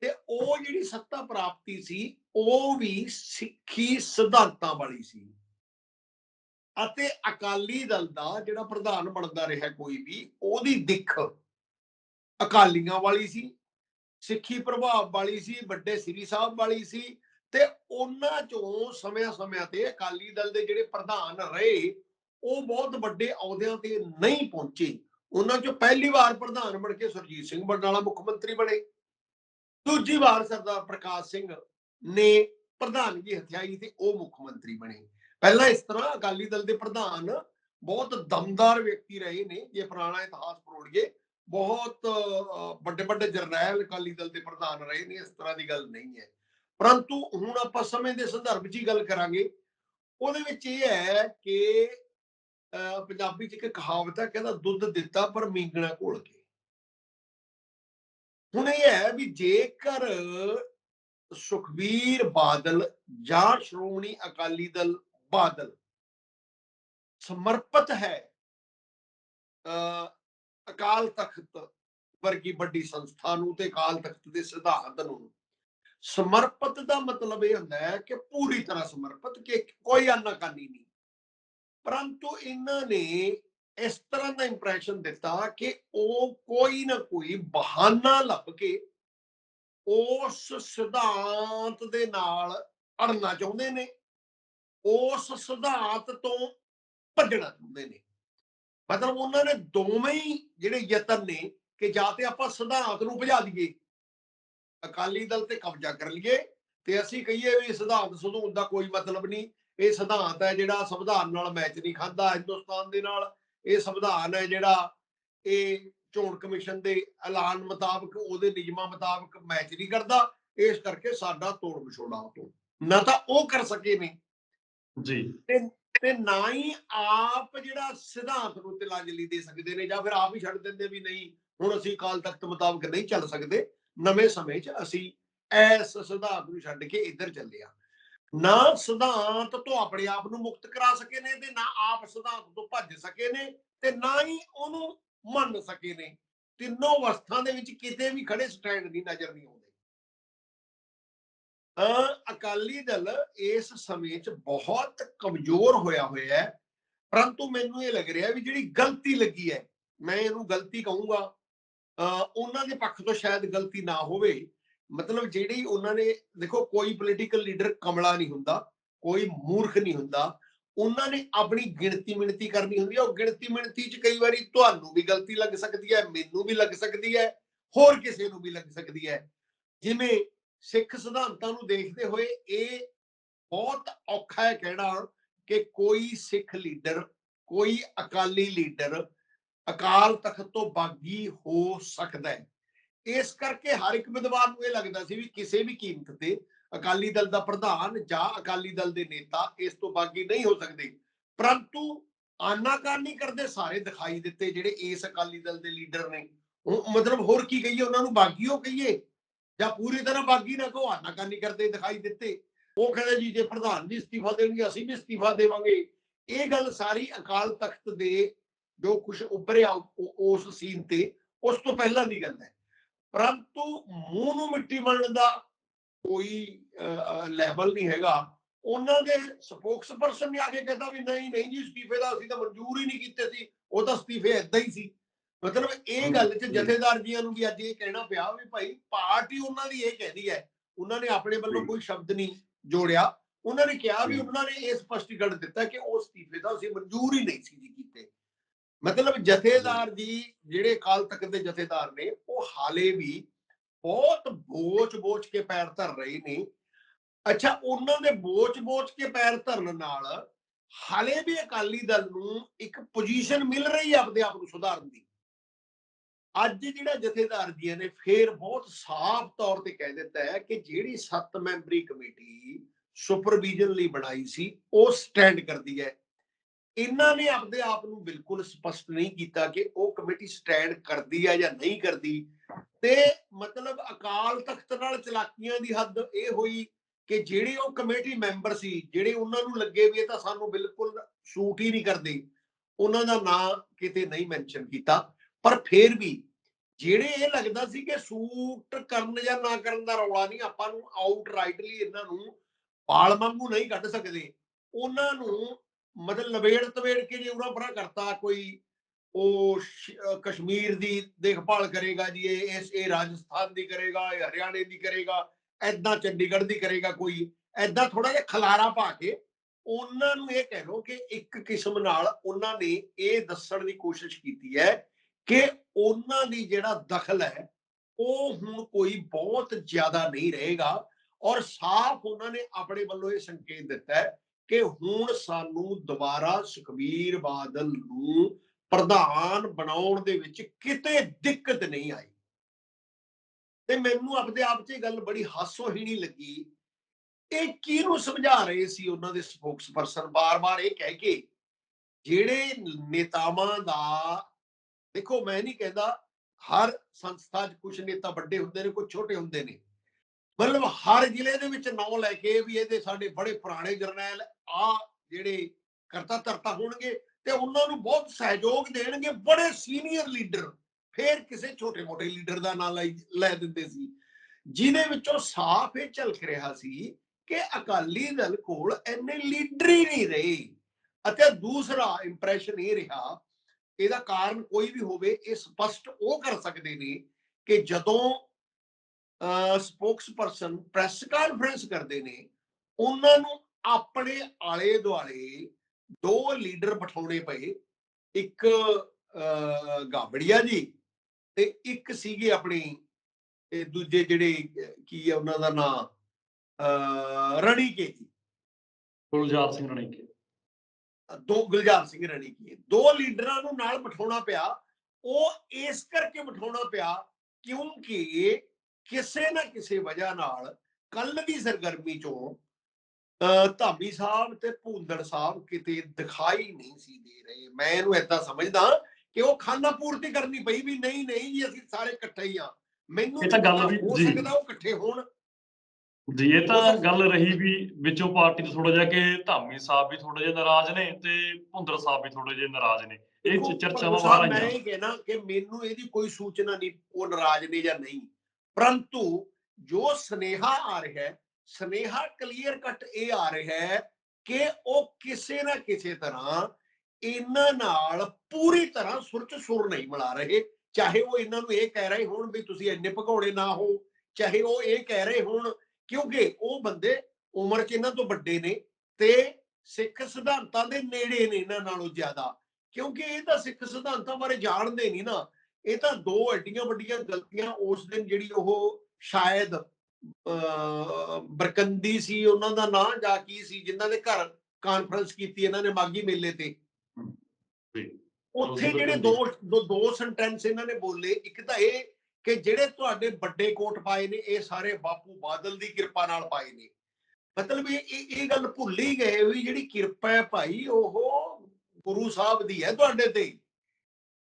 ਤੇ ਉਹ ਜਿਹੜੀ ਸੱਤਾ ਪ੍ਰਾਪਤੀ ਸੀ, ਉਹ ਵੀ ਸਿੱਖੀ ਸਿਧਾਂਤਾਂ ਵਾਲੀ ਸੀ। ਅਤੇ ਅਕਾਲੀ ਦਲ ਦਾ ਜਿਹੜਾ ਪ੍ਰਧਾਨ ਬਣਦਾ ਰਿਹਾ ਕੋਈ ਵੀ, ਉਹਦੀ ਦਿੱਖ ਅਕਾਲੀਆਂ ਵਾਲੀ ਸੀ, ਸਿੱਖੀ ਪ੍ਰਭਾਵ ਵਾਲੀ ਸੀ, ਵੱਡੇ ਸ੍ਰੀ ਸਾਹਿਬ ਵਾਲੀ ਸੀ ਤੇ ਉਹਨਾਂ ਚੋਂ ਸਮਿਆਂ-ਸਮਿਆਂ ਤੇ ਅਕਾਲੀ ਦਲ ਦੇ ਜਿਹੜੇ ਪ੍ਰਧਾਨ ਰਹੇ, ਉਹ ਬਹੁਤ ਵੱਡੇ ਅਹੁਦਿਆਂ ਤੇ ਨਹੀਂ ਪਹੁੰਚੇ। ਉਹਨਾਂ ਚੋਂ ਪਹਿਲੀ ਵਾਰ ਪ੍ਰਧਾਨ ਬਣ ਕੇ ਸੁਰਜੀਤ ਸਿੰਘ ਬਰਨਾਲਾ ਮੁੱਖ ਮੰਤਰੀ ਬਣੇ। ਦੂਜੀ ਵਾਰ ਸਰਦਾਰ ਪ੍ਰਕਾਸ਼ ਸਿੰਘ ਨੇ ਪ੍ਰਧਾਨਗੀ ਹਥਿਆਈ ਤੇ ਉਹ ਮੁੱਖ ਮੰਤਰੀ ਬਣੇ। ਪਹਿਲਾਂ ਇਸ ਤਰ੍ਹਾਂ ਅਕਾਲੀ ਦਲ ਦੇ ਪ੍ਰਧਾਨ ਬਹੁਤ ਦਮਦਾਰ ਵਿਅਕਤੀ ਰਹੇ ਨੇ, ਜੇ ਪੁਰਾਣਾ ਇਤਿਹਾਸ ਪਰੋੜੀਏ ਬਹੁਤ ਵੱਡੇ ਵੱਡੇ ਜਰਨੈਲ ਅਕਾਲੀ ਦਲ ਦੇ ਪ੍ਰਧਾਨ ਰਹੇ ਨੇ, ਇਸ ਤਰ੍ਹਾਂ ਦੀ ਗੱਲ ਨਹੀਂ ਹੈ। ਪਰੰਤੂ ਹੁਣ ਆਪਾਂ ਸਮੇਂ ਦੇ ਸੰਦਰਭ 'ਚ ਹੀ ਗੱਲ ਕਰਾਂਗੇ। ਉਹਦੇ ਵਿੱਚ ਇਹ ਹੈ ਕਿ, ਅਹ, ਪੰਜਾਬੀ 'ਚ ਇੱਕ ਕਹਾਵਤ ਹੈ, ਕਹਿੰਦਾ ਦੁੱਧ ਦਿੱਤਾ ਪਰ ਮੀਂਗਣਾ ਘੋਲ ਕੇ। ਹੁਣ ਇਹ ਹੈ ਵੀ ਜੇਕਰ ਸੁਖਬੀਰ ਬਾਦਲ ਜਾਂ ਸ਼੍ਰੋਮਣੀ ਅਕਾਲੀ ਦਲ ਬਾਦਲ ਸਮਰਪਿਤ ਹੈ, ਅਹ ਅਕਾਲ ਤਖਤ ਵਰਗੀ ਵੱਡੀ ਸੰਸਥਾ ਨੂੰ ਤੇ ਅਕਾਲ ਤਖਤ ਦੇ ਸਿਧਾਂਤ ਨੂੰ। ਸਮਰਪਿਤ ਦਾ ਮਤਲਬ ਇਹ ਹੁੰਦਾ ਹੈ ਕਿ ਪੂਰੀ ਤਰ੍ਹਾਂ ਸਮਰਪਿਤ ਕਿ ਕੋਈ ਆਨਾਕਾਨੀ ਨਹੀਂ। ਪਰੰਤੂ ਇਹਨਾਂ ਨੇ ਇਸ ਤਰ੍ਹਾਂ ਦਾ ਇੰਪ੍ਰੈਸ਼ਨ ਦਿੱਤਾ ਕਿ ਉਹ ਕੋਈ ਨਾ ਕੋਈ ਬਹਾਨਾ ਲੱਭ ਕੇ ਉਸ ਸਿਧਾਂਤ ਦੇ ਨਾਲ ਅੜਨਾ ਚਾਹੁੰਦੇ ਨੇ। ਉਸ ਸਿਧਾਂਤ ਤੋਂ ਭੱਜਣਾ ਚਾਹੁੰਦੇ ਨੇ। ਮਤਲਬ ਉਹਨਾਂ ਨੇ ਦੋਵੇਂ ਹੀ ਜਿਹੜੇ ਯਤਨ ਨੇ ਕਿ ਜਾਂ ਤੇ ਆਪਾਂ ਸਿਧਾਂਤ ਨੂੰ ਭਜਾ ਦਈਏ। ਅਕਾਲੀ ਦਲ ਤੇ ਕਬਜ਼ਾ ਕਰ ਲਈਏ ਤੇ ਅਸੀਂ ਕਹੀਏ ਵੀ ਸਿਧਾਂਤ ਸੁਧੂਨ ਦਾ ਕੋਈ ਮਤਲਬ ਨਹੀਂ। ਇਹ ਸਿਧਾਂਤ ਹੈ ਜਿਹੜਾ ਸੰਵਿਧਾਨ ਨਾਲ ਮੈਚ ਨਹੀਂ ਖਾਂਦਾ ਹਿੰਦੁਸਤਾਨ ਦੇ ਨਾਲ। ਇਹ ਸੰਵਿਧਾਨ ਹੈ ਜਿਹੜਾ ਇਹ ਚੋਣ ਕਮਿਸ਼ਨ ਦੇ ਐਲਾਨ ਮੁਤਾਬਕ ਉਹਦੇ ਨਿਯਮਾਂ ਮੁਤਾਬਕ ਮੈਚ ਨਹੀਂ ਕਰਦਾ। ਇਸ ਕਰਕੇ ਸਾਡਾ ਤੋੜ ਵਿਛੋੜਾ ਤੋਂ ਨਾ ਤਾਂ ਉਹ ਕਰ ਸਕੇ ਨੇ। ਜੀ। ਤੇ ਨਾ ਹੀ ਆਪ ਜਿਹੜਾ ਸਿਧਾਂਤ ਨੂੰ ਤਿਲਾਂਜਲੀ ਦੇ ਸਕਦੇ ਨੇ ਜਾਂ ਫਿਰ ਆਪ ਹੀ ਛੱਡ ਦਿੰਦੇ ਵੀ ਨਹੀਂ, ਹੁਣ ਅਸੀਂ ਕਾਲ ਤਖਤ ਮੁਤਾਬਕ ਨਹੀਂ ਚੱਲ ਸਕਦੇ, ਨਵੇਂ ਸਮੇਂ 'ਚ ਅਸੀਂ ਐਸ ਸਿਧਾਂਤ ਨੂੰ ਛੱਡ ਕੇ ਇੱਧਰ ਚੱਲੇ ਆ ਨਾ ਸਿਧਾਂਤ ਤੋਂ ਆਪਣੇ ਆਪ ਨੂੰ ਮੁਕਤ ਕਰਾ ਸਕੇ ਨੇ ਤੇ ਨਾ ਆਪ ਸਿਧਾਂਤ ਤੋਂ ਭੱਜ ਸਕੇ ਨੇ ਤੇ ਨਾ ਹੀ ਉਹਨੂੰ ਮੰਨ ਸਕੇ ਨੇ। ਤਿੰਨੋਂ ਅਵਸਥਾ ਦੇ ਵਿੱਚ ਕਿਤੇ ਵੀ ਖੜੇ ਸਟੈਂਡ ਦੀ ਨਜ਼ਰ ਨਹੀਂ ਆਉਂਦੀ। ਅਕਾਲੀ ਦਲ ਇਸ ਸਮੇਂ 'ਚ ਬਹੁਤ ਕਮਜ਼ੋਰ ਹੋਇਆ ਹੋਇਆ ਹੈ। ਪਰੰਤੂ ਮੈਨੂੰ ਇਹ ਲੱਗ ਰਿਹਾ ਵੀ ਜਿਹੜੀ ਗਲਤੀ ਲੱਗੀ ਹੈ, ਮੈਂ ਇਹਨੂੰ ਗਲਤੀ ਕਹੂੰਗਾ। ਅ ਉਹਨਾਂ ਦੇ ਪੱਖ ਤੋਂ ਸ਼ਾਇਦ ਗਲਤੀ ਨਾ ਹੋਵੇ। ਮਤਲਬ ਜਿਹੜੀ ਉਹਨਾਂ ਨੇ, ਦੇਖੋ, ਕੋਈ ਪੋਲੀਟੀਕਲ ਲੀਡਰ ਕਮਲਾ ਨਹੀਂ ਹੁੰਦਾ, ਕੋਈ ਮੂਰਖ ਨਹੀਂ ਹੁੰਦਾ। ਉਹਨਾਂ ਨੇ ਆਪਣੀ ਗਿਣਤੀ ਮਿਣਤੀ ਕਰਨੀ ਹੁੰਦੀ ਹੈ। ਉਹ ਗਿਣਤੀ ਮਿਣਤੀ 'ਚ ਕਈ ਵਾਰੀ ਤੁਹਾਨੂੰ ਵੀ ਗਲਤੀ ਲੱਗ ਸਕਦੀ ਹੈ, ਮੈਨੂੰ ਵੀ ਲੱਗ ਸਕਦੀ ਹੈ, ਹੋਰ ਕਿਸੇ ਨੂੰ ਵੀ ਲੱਗ ਸਕਦੀ ਹੈ। ਜਿਵੇਂ ਸਿੱਖ ਸਿਧਾਂਤਾਂ ਨੂੰ ਦੇਖਦੇ ਹੋਏ ਇਹ ਬਹੁਤ ਔਖਾ ਹੈ ਕਹਿਣਾ ਕਿ ਕੋਈ ਸਿੱਖ ਲੀਡਰ, ਕੋਈ ਅਕਾਲੀ ਲੀਡਰ ਅਕਾਲ ਤਖਤ ਤੋਂ ਬਾਗੀ ਹੋ ਸਕਦਾ ਹੈ। ਇਸ ਕਰਕੇ ਹਰ ਇੱਕ ਵਿਦਵਾਨ ਨੂੰ ਇਹ ਲੱਗਦਾ ਸੀ ਵੀ ਕਿਸੇ ਵੀ ਕੀਮਤ ਤੇ ਅਕਾਲੀ ਦਲ ਦਾ ਪ੍ਰਧਾਨ ਜਾਂ ਅਕਾਲੀ ਦਲ ਦੇ ਨੇਤਾ ਇਸ ਤੋਂ ਬਾਗੀ ਨਹੀਂ ਹੋ ਸਕਦੇ। ਪਰੰਤੂ ਆਨਾਕਾਨੀ ਕਰਦੇ, ਸਾਰੇ ਦਿਖਾਈ ਦਿੱਤੇ ਜਿਹੜੇ ਇਸ ਅਕਾਲੀ ਦਲ ਦੇ ਲੀਡਰ ਨੇ। ਉਹ ਮਤਲਬ ਹੋਰ ਕੀ ਕਹੀਏ, ਉਹਨਾਂ ਨੂੰ ਬਾਗੀਓ ਕਹੀਏ? ਜਾਂ ਪੂਰੀ ਤਰ੍ਹਾਂ ਬਾਗੀ ਨਾ ਕੋ ਆਨਾਕਾਨੀ ਕਰਦੇ ਦਿਖਾਈ ਦਿੱਤੇ। ਉਹ ਕਹਿੰਦੇ ਜੀ, ਜੇ ਪ੍ਰਧਾਨ ਜੀ ਅਸਤੀਫਾ ਦੇਣਗੇ, ਅਸੀਂ ਵੀ ਅਸਤੀਫਾ ਦੇਵਾਂਗੇ। ਇਹ ਗੱਲ ਸਾਰੀ ਅਕਾਲ ਤਖਤ ਦੇ ਜੋ ਕੁਝ ਉੱਭਰਿਆ ਉਸ ਸੀਨ ਤੇ, ਉਸ ਤੋਂ ਪਹਿਲਾਂ ਦੀ ਗੱਲ ਹੈ। ਪਰੰਤੂ ਮੂੰਹ ਨੂੰ ਮਿੱਟੀ ਮਲਣ ਦਾ ਕੋਈ ਲੈਵਲ ਨਹੀਂ ਹੈਗਾ। ਉਹਨਾਂ ਦੇ ਸਪੋਕਸਪਰਸਨ ਨੇ ਆ ਕੇ ਕਹਿੰਦਾ ਵੀ ਨਹੀਂ ਨਹੀਂ ਜੀ, ਅਸਤੀਫੇ ਦਾ ਅਸੀਂ ਤਾਂ ਮਨਜ਼ੂਰ ਹੀ ਨਹੀਂ ਕੀਤੇ ਸੀ। ਉਹ ਤਾਂ ਅਸਤੀਫੇ ਏਦਾਂ ਹੀ ਸੀ। ਮਤਲਬ ਇਹ ਗੱਲ 'ਚ। ਜਥੇਦਾਰ ਜੀਆਂ ਨੂੰ ਵੀ ਅੱਜ ਇਹ ਕਹਿਣਾ ਪਿਆ ਵੀ ਭਾਈ ਪਾਰਟੀ ਉਹਨਾਂ ਦੀ ਇਹ ਕਹਿੰਦੀ ਹੈ ਉਹਨਾਂ ਨੇ ਆਪਣੇ ਵੱਲੋਂ। ਕੋਈ ਸ਼ਬਦ ਨਹੀਂ ਜੋੜਿਆ ਉਹਨਾਂ ਨੇ ਕਿਹਾ ਵੀ। ਉਹਨਾਂ ਨੇ ਇਹ ਸਪਸ਼ਟੀਕਰਨ ਦਿੱਤਾ ਕਿ ਉਹ ਅਸਤੀਫੇ ਦਾ ਅਸੀਂ ਮਨਜ਼ੂਰ ਹੀ ਨਹੀਂ ਸੀ ਜੀ ਕੀਤੇ ਮਤਲਬ ਜਥੇਦਾਰ ਜੀ ਜਿਹੜੇ ਕਾਲ ਤੱਕ ਦੇ ਜਥੇਦਾਰ ਨੇ ਉਹ ਹਾਲੇ ਵੀ ਬਹੁਤ ਬੋਚ-ਬੋਚ ਕੇ ਪੈਰ ਧਰ ਰਹੇ ਨੇ ਅੱਛਾ ਉਹਨਾਂ ਦੇ ਬੋਚ-ਬੋਚ ਕੇ ਪੈਰ ਧਰਨ ਨਾਲ ਹਾਲੇ ਵੀ ਅਕਾਲੀ ਦਲ ਨੂੰ ਇੱਕ ਪੋਜੀਸ਼ਨ ਮਿਲ ਰਹੀ ਹੈ ਆਪਦੇ ਆਪ ਨੂੰ ਸੁਧਾਰਨ ਦੀ ਅੱਜ ਜਿਹੜਾ ਜਥੇਦਾਰ ਜੀਆਂ ਨੇ ਫੇਰ ਬਹੁਤ ਸਾਫ਼ ਤੌਰ ਤੇ ਕਹਿ ਦਿੱਤਾ ਹੈ ਕਿ ਜਿਹੜੀ 7 ਮੈਂਬਰੀ ਕਮੇਟੀ ਸੁਪਰਵੀਜ਼ਨ ਲਈ ਬਣਾਈ ਸੀ, ਉਹ ਸਟੈਂਡ ਕਰਦੀ ਹੈ। ਇਹਨਾਂ ਨੇ ਆਪਦੇ ਆਪ ਨੂੰ ਬਿਲਕੁਲ ਸਪਸ਼ਟ ਨਹੀਂ ਕੀਤਾ ਕਿ ਉਹ ਕਮੇਟੀ ਸਟੈਂਡ ਕਰਦੀ ਹੈ ਜਾਂ ਨਹੀਂ ਕਰਦੀ। ਤੇ ਮਤਲਬ ਅਕਾਲ ਤਖਤ ਨਾਲ ਚਲਾਕੀਆਂ ਦੀ ਹੱਦ ਇਹ ਹੋਈ ਕਿ ਜਿਹੜੇ ਉਹ ਕਮੇਟੀ ਮੈਂਬਰ ਸੀ, ਜਿਹੜੇ ਉਹਨਾਂ ਨੂੰ ਲੱਗੇ ਵੀ ਇਹ ਤਾਂ ਸਾਨੂੰ ਬਿਲਕੁਲ ਸੂਟ ਹੀ ਨਹੀਂ ਕਰਦੇ, ਉਹਨਾਂ ਦਾ ਨਾਂ ਕਿਤੇ ਨਹੀਂ ਮੈਂਸ਼ਨ ਕੀਤਾ। ਪਰ ਫੇਰ ਵੀ ਜਿਹੜੇ ਇਹ ਲੱਗਦਾ ਸੀ ਕਿ ਸੂਟ ਕਰਨ ਜਾਂ ਨਾ ਕਰਨ ਦਾ ਰੌਲਾ ਨਹੀਂ, ਆਪਾਂ ਨੂੰ ਆਊਟ ਰਾਈਟਲੀ ਇਹਨਾਂ ਨੂੰ ਪਾਲ ਵਾਂਗੂ ਨਹੀਂ ਕੱਢ ਸਕਦੇ। ਉਹਨਾਂ ਨੂੰ ਮਤਲਬ ਲਵੇੜ ਤਵੇੜ ਕੇ ਜੇ ਉਹਨਾਂ ਪਰਾਂ ਕਰਤਾ ਕੋਈ, ਉਹ ਕਸ਼ਮੀਰ ਦੀ ਦੇਖਭਾਲ ਕਰੇਗਾ ਜੀ, ਇਹ, ਇਸ, ਇਹ ਰਾਜਸਥਾਨ ਦੀ ਕਰੇਗਾ, ਇਹ ਹਰਿਆਣੇ ਦੀ ਕਰੇਗਾ ਐਦਾਂ ਚੰਡੀਗੜ੍ਹ ਦੀ ਕਰੇਗਾ ਕੋਈ ਐਦਾਂ ਥੋੜਾ ਜਿਹਾ ਖਲਾਰਾ ਪਾ ਕੇ ਉਹਨਾਂ ਨੂੰ ਇਹ ਕਹਿ ਲਓ ਕਿ ਇੱਕ ਕਿਸਮ ਨਾਲ ਉਹਨਾਂ ਨੇ ਇਹ ਦੱਸਣ ਦੀ ਕੋਸ਼ਿਸ਼ ਕੀਤੀ ਹੈ ਕਿ ਉਹਨਾਂ ਦੀ ਜਿਹੜਾ ਦਖਲ ਹੈ, ਉਹ ਹੁਣ ਕੋਈ ਬਹੁਤ ਜ਼ਿਆਦਾ ਨਹੀਂ ਰਹੇਗਾ ਔਰ ਸਾਫ਼ ਉਹਨਾਂ ਨੇ ਆਪਣੇ ਵੱਲੋਂ ਇਹ ਸੰਕੇਤ ਦਿੱਤਾ ਹੈ ਕਿ ਹੁਣ ਸਾਨੂੰ ਦੁਬਾਰਾ ਸੁਖਬੀਰ ਬਾਦਲ ਨੂੰ ਪ੍ਰਧਾਨ ਬਣਾਉਣ ਦੇ ਵਿੱਚ ਕਿਤੇ ਦਿੱਕਤ ਨਹੀਂ ਆਈ। ਤੇ ਮੈਨੂੰ ਆਪਦੇ ਆਪ 'ਚ ਇਹ ਗੱਲ ਬੜੀ ਹਾਸੋਹੀਣੀ ਲੱਗੀ। ਇਹ ਕਿਹਨੂੰ ਸਮਝਾ ਰਹੇ ਸੀ ਉਹਨਾਂ ਦੇ ਸਪੋਕਸਪਰਸਨ ਬਾਰ-ਬਾਰ ਇਹ ਕਹਿ ਕੇ, ਜਿਹੜੇ ਨੇਤਾਵਾਂ ਦਾ ਦੇਖੋ ਮੈਂ ਨਹੀਂ ਕਹਿੰਦਾ ਹਰ ਸੰਸਥਾ 'ਚ ਕੁਝ ਨੇਤਾ ਵੱਡੇ ਹੁੰਦੇ ਨੇ ਕੁਝ ਛੋਟੇ ਹੁੰਦੇ ਨੇ। ਮਤਲਬ ਹਰ ਜ਼ਿਲ੍ਹੇ ਦੇ ਵਿੱਚ ਨਾਂ ਲੈ ਕੇ ਵੀ ਇਹਦੇ ਸਾਡੇ ਬੜੇ ਪੁਰਾਣੇ ਜਰਨੈਲ ਆ ਜਿਹੜੇ ਕਰਤਾ ਧਰਤਾ ਹੋਣਗੇ ਤੇ ਉਹਨਾਂ ਨੂੰ ਬਹੁਤ ਸਹਿਯੋਗ ਦੇਣਗੇ, ਬੜੇ ਸੀਨੀਅਰ ਲੀਡਰ। ਫੇਰ ਕਿਸੇ ਛੋਟੇ-ਮੋਟੇ ਲੀਡਰ ਦਾ ਨਾਂ ਲਈ- ਲੈ ਦਿੰਦੇ ਸੀ। ਜਿਹਦੇ ਵਿੱਚੋਂ ਸਾਫ਼ ਇਹ ਝਲਕ ਰਿਹਾ ਸੀ ਕਿ ਅਕਾਲੀ ਦਲ ਕੋਲ ਇੰਨੇ ਲੀਡਰ ਹੀ ਨਹੀਂ ਰਹੇ। ਅਤੇ ਦੂਸਰਾ ਇੰਪ੍ਰੈਸ਼ਨ ਇਹ ਰਿਹਾ ਇਹਦਾ ਕਾਰਨ ਕੋਈ ਵੀ ਹੋਵੇ, ਇਹ ਸਪਸ਼ਟ ਉਹ ਕਰ ਸਕਦੇ ਨੇ ਕਿ ਜਦੋਂ ਸਪੋਕਸਪਰਸਨ ਪ੍ਰੈਸ ਕਾਨਫਰੰਸ ਕਰਦੇ ਨੇ, ਉਹਨਾਂ ਨੂੰ ਆਪਣੇ ਆਲੇ ਦੁਆਲੇ ਦੋ ਲੀਡਰ ਬਿਠਾਉਣੇ ਪਏ। ਇੱਕ ਗਾਬੜੀਆ ਜੀ ਤੇ ਇੱਕ ਸੀਗੇ ਆਪਣੇ ਇਹ ਦੂਜੇ ਜਿਹੜੇ, ਕੀ ਹੈ ਉਹਨਾਂ ਦਾ ਨਾਮ ਰਣੀਕੇ ਜੀ। ਗੁਲਜ਼ਾਰ ਸਿੰਘ ਰਣੀਕੇ। ਦੋ ਗੁਲਜ਼ਾਰ ਸਿੰਘ ਰਣੀਕੇ ਦੋ ਲੀਡਰਾਂ ਨੂੰ ਨਾਲ ਬਿਠਾਉਣਾ ਪਿਆ। ਉਹ ਇਸ ਕਰਕੇ ਬਿਠਾਉਣਾ ਪਿਆ ਕਿਉਂਕਿ ਕਿਸੇ ਨਾ ਕਿਸੇ ਵਜ੍ਹਾ ਨਾਲ ਕੱਲ ਦੀ ਸਰਗਰਮੀ ਚੋਂ ਧਾਮੀ ਸਾਹਿਬ ਤੇ ਭੂੰਦੜ ਸਾਹਿਬ ਕਿਤੇ ਦਿਖਾਈ ਨਹੀਂ ਸੀ ਦੇ ਰਹੇ। ਮੈਂ ਇਹਨੂੰ ਏਦਾਂ ਸਮਝਦਾ ਕਿ ਉਹ ਖਾਨਾ ਪੂਰਤੀ ਕਰਨੀ ਪਈ ਵੀ ਨਹੀਂ ਨਹੀਂ ਜੀ ਅਸੀਂ ਸਾਰੇ ਇਕੱਠੇ ਹੀ ਆ ਮੈਨੂੰ ਇਹ ਤਾਂ ਗੱਲ ਵੀ- ਹੋ। ਸਕਦਾ ਉਹ ਇਕੱਠੇ ਹੋਣ। ਜੀ ਇਹ ਤਾਂ ਗੱਲ ਰਹੀ ਵੀ ਵਿੱਚੋਂ ਪਾਰਟੀ ਤੋਂ ਥੋੜਾ ਜਿਹਾ ਕਿ ਧਾਮੀ ਸਾਹਿਬ ਵੀ ਥੋੜੇ ਜਿਹਾ ਨਾਰਾਜ਼ ਨੇ ਤੇ ਭੁੰਦਰ ਸਾਹਿਬ ਵੀ ਥੋੜੇ ਜਿਹਾ ਨਾਰਾਜ਼ ਨੇ। ਇਹ ਚਰਚਾਵਾਂ ਬਾਹਰ ਮੈਂ ਇਹ ਕਹਿਣਾ ਕਿ ਮੈਨੂੰ ਇਹਦੀ ਕੋਈ ਸੂਚਨਾ ਨਹੀਂ ਉਹ ਨਾਰਾਜ਼ ਨੇ ਜਾਂ ਨਹੀਂ। ਪਰੰਤੂ ਜੋ ਸਨੇਹਾ ਆ ਰਿਹਾ ਹੈ ਸਨੇਹਾ ਕਲੀਅਰ ਕੱਟ ਇਹ ਆ ਰਿਹਾ ਹੈ ਕਿ ਉਹ ਕਿਸੇ ਨਾ ਕਿਸੇ ਤਰ੍ਹਾਂ ਇਹਨਾਂ ਨਾਲ ਪੂਰੀ ਤਰ੍ਹਾਂ ਸੁਰ ਚ ਸੁਰ ਨਹੀਂ ਮਿਲਾ ਰਹੇ। ਚਾਹੇ ਉਹ ਇਹਨਾਂ ਨੂੰ ਇਹ ਕਹਿ ਰਹੇ ਹੋਣ ਵੀ ਤੁਸੀਂ ਇੰਨੇ ਭਗੌੜੇ ਨਾ ਹੋ ਚਾਹੇ ਉਹ ਇਹ ਕਹਿ ਰਹੇ ਹੋਣ ਕਿਉਂਕਿ ਉਹ ਬੰਦੇ ਉਮਰ ਚ ਇਹਨਾਂ ਤੋਂ ਵੱਡੇ ਨੇ ਤੇ ਸਿੱਖ ਸਿਧਾਂਤਾਂ ਦੇ ਨੇੜੇ ਨੇ ਇਹਨਾਂ ਨਾਲੋਂ ਜ਼ਿਆਦਾ। ਕਿਉਂਕਿ ਇਹ ਤਾਂ ਸਿੱਖ ਸਿਧਾਂਤਾਂ ਬਾਰੇ ਜਾਣਦੇ ਨਹੀਂ ਨਾ। ਇਹ ਤਾਂ ਦੋ ਐਡੀਆਂ ਵੱਡੀਆਂ ਗਲਤੀਆਂ ਉਸ ਦਿਨ ਜਿਹੜੀ ਉਹ ਸ਼ਾਇਦ ਬਰਕੰਦੀ ਸੀ ਉਹਨਾਂ ਦਾ ਨਾਂ ਜਾਂ ਕੀ ਸੀ ਜਿਨ੍ਹਾਂ ਦੇ ਘਰ ਕਾਨਫਰੰਸ ਕੀਤੀ ਇਹਨਾਂ ਨੇ ਮਾਗੀ ਮੇਲੇ ਤੇ। ਉੱਥੇ ਜਿਹੜੇ ਦੋ ਦੋ ਸੈਂਟੈਂਸ ਇਹਨਾਂ ਨੇ ਬੋਲੇ ਇੱਕ ਤਾਂ ਇਹ ਕਿ ਜਿਹੜੇ ਤੁਹਾਡੇ ਵੱਡੇ ਕੋਟ ਪਾਏ ਨੇ, ਇਹ ਸਾਰੇ ਬਾਪੂ ਬਾਦਲ ਦੀ ਕਿਰਪਾ ਨਾਲ ਪਾਏ ਨੇ। ਮਤਲਬ ਇਹ ਇਹ ਗੱਲ ਭੁੱਲ ਹੀ ਗਏ ਵੀ ਜਿਹੜੀ ਕਿਰਪਾ ਹੈ ਭਾਈ, ਉਹ ਗੁਰੂ ਸਾਹਿਬ ਦੀ ਹੈ ਤੁਹਾਡੇ ਤੇ।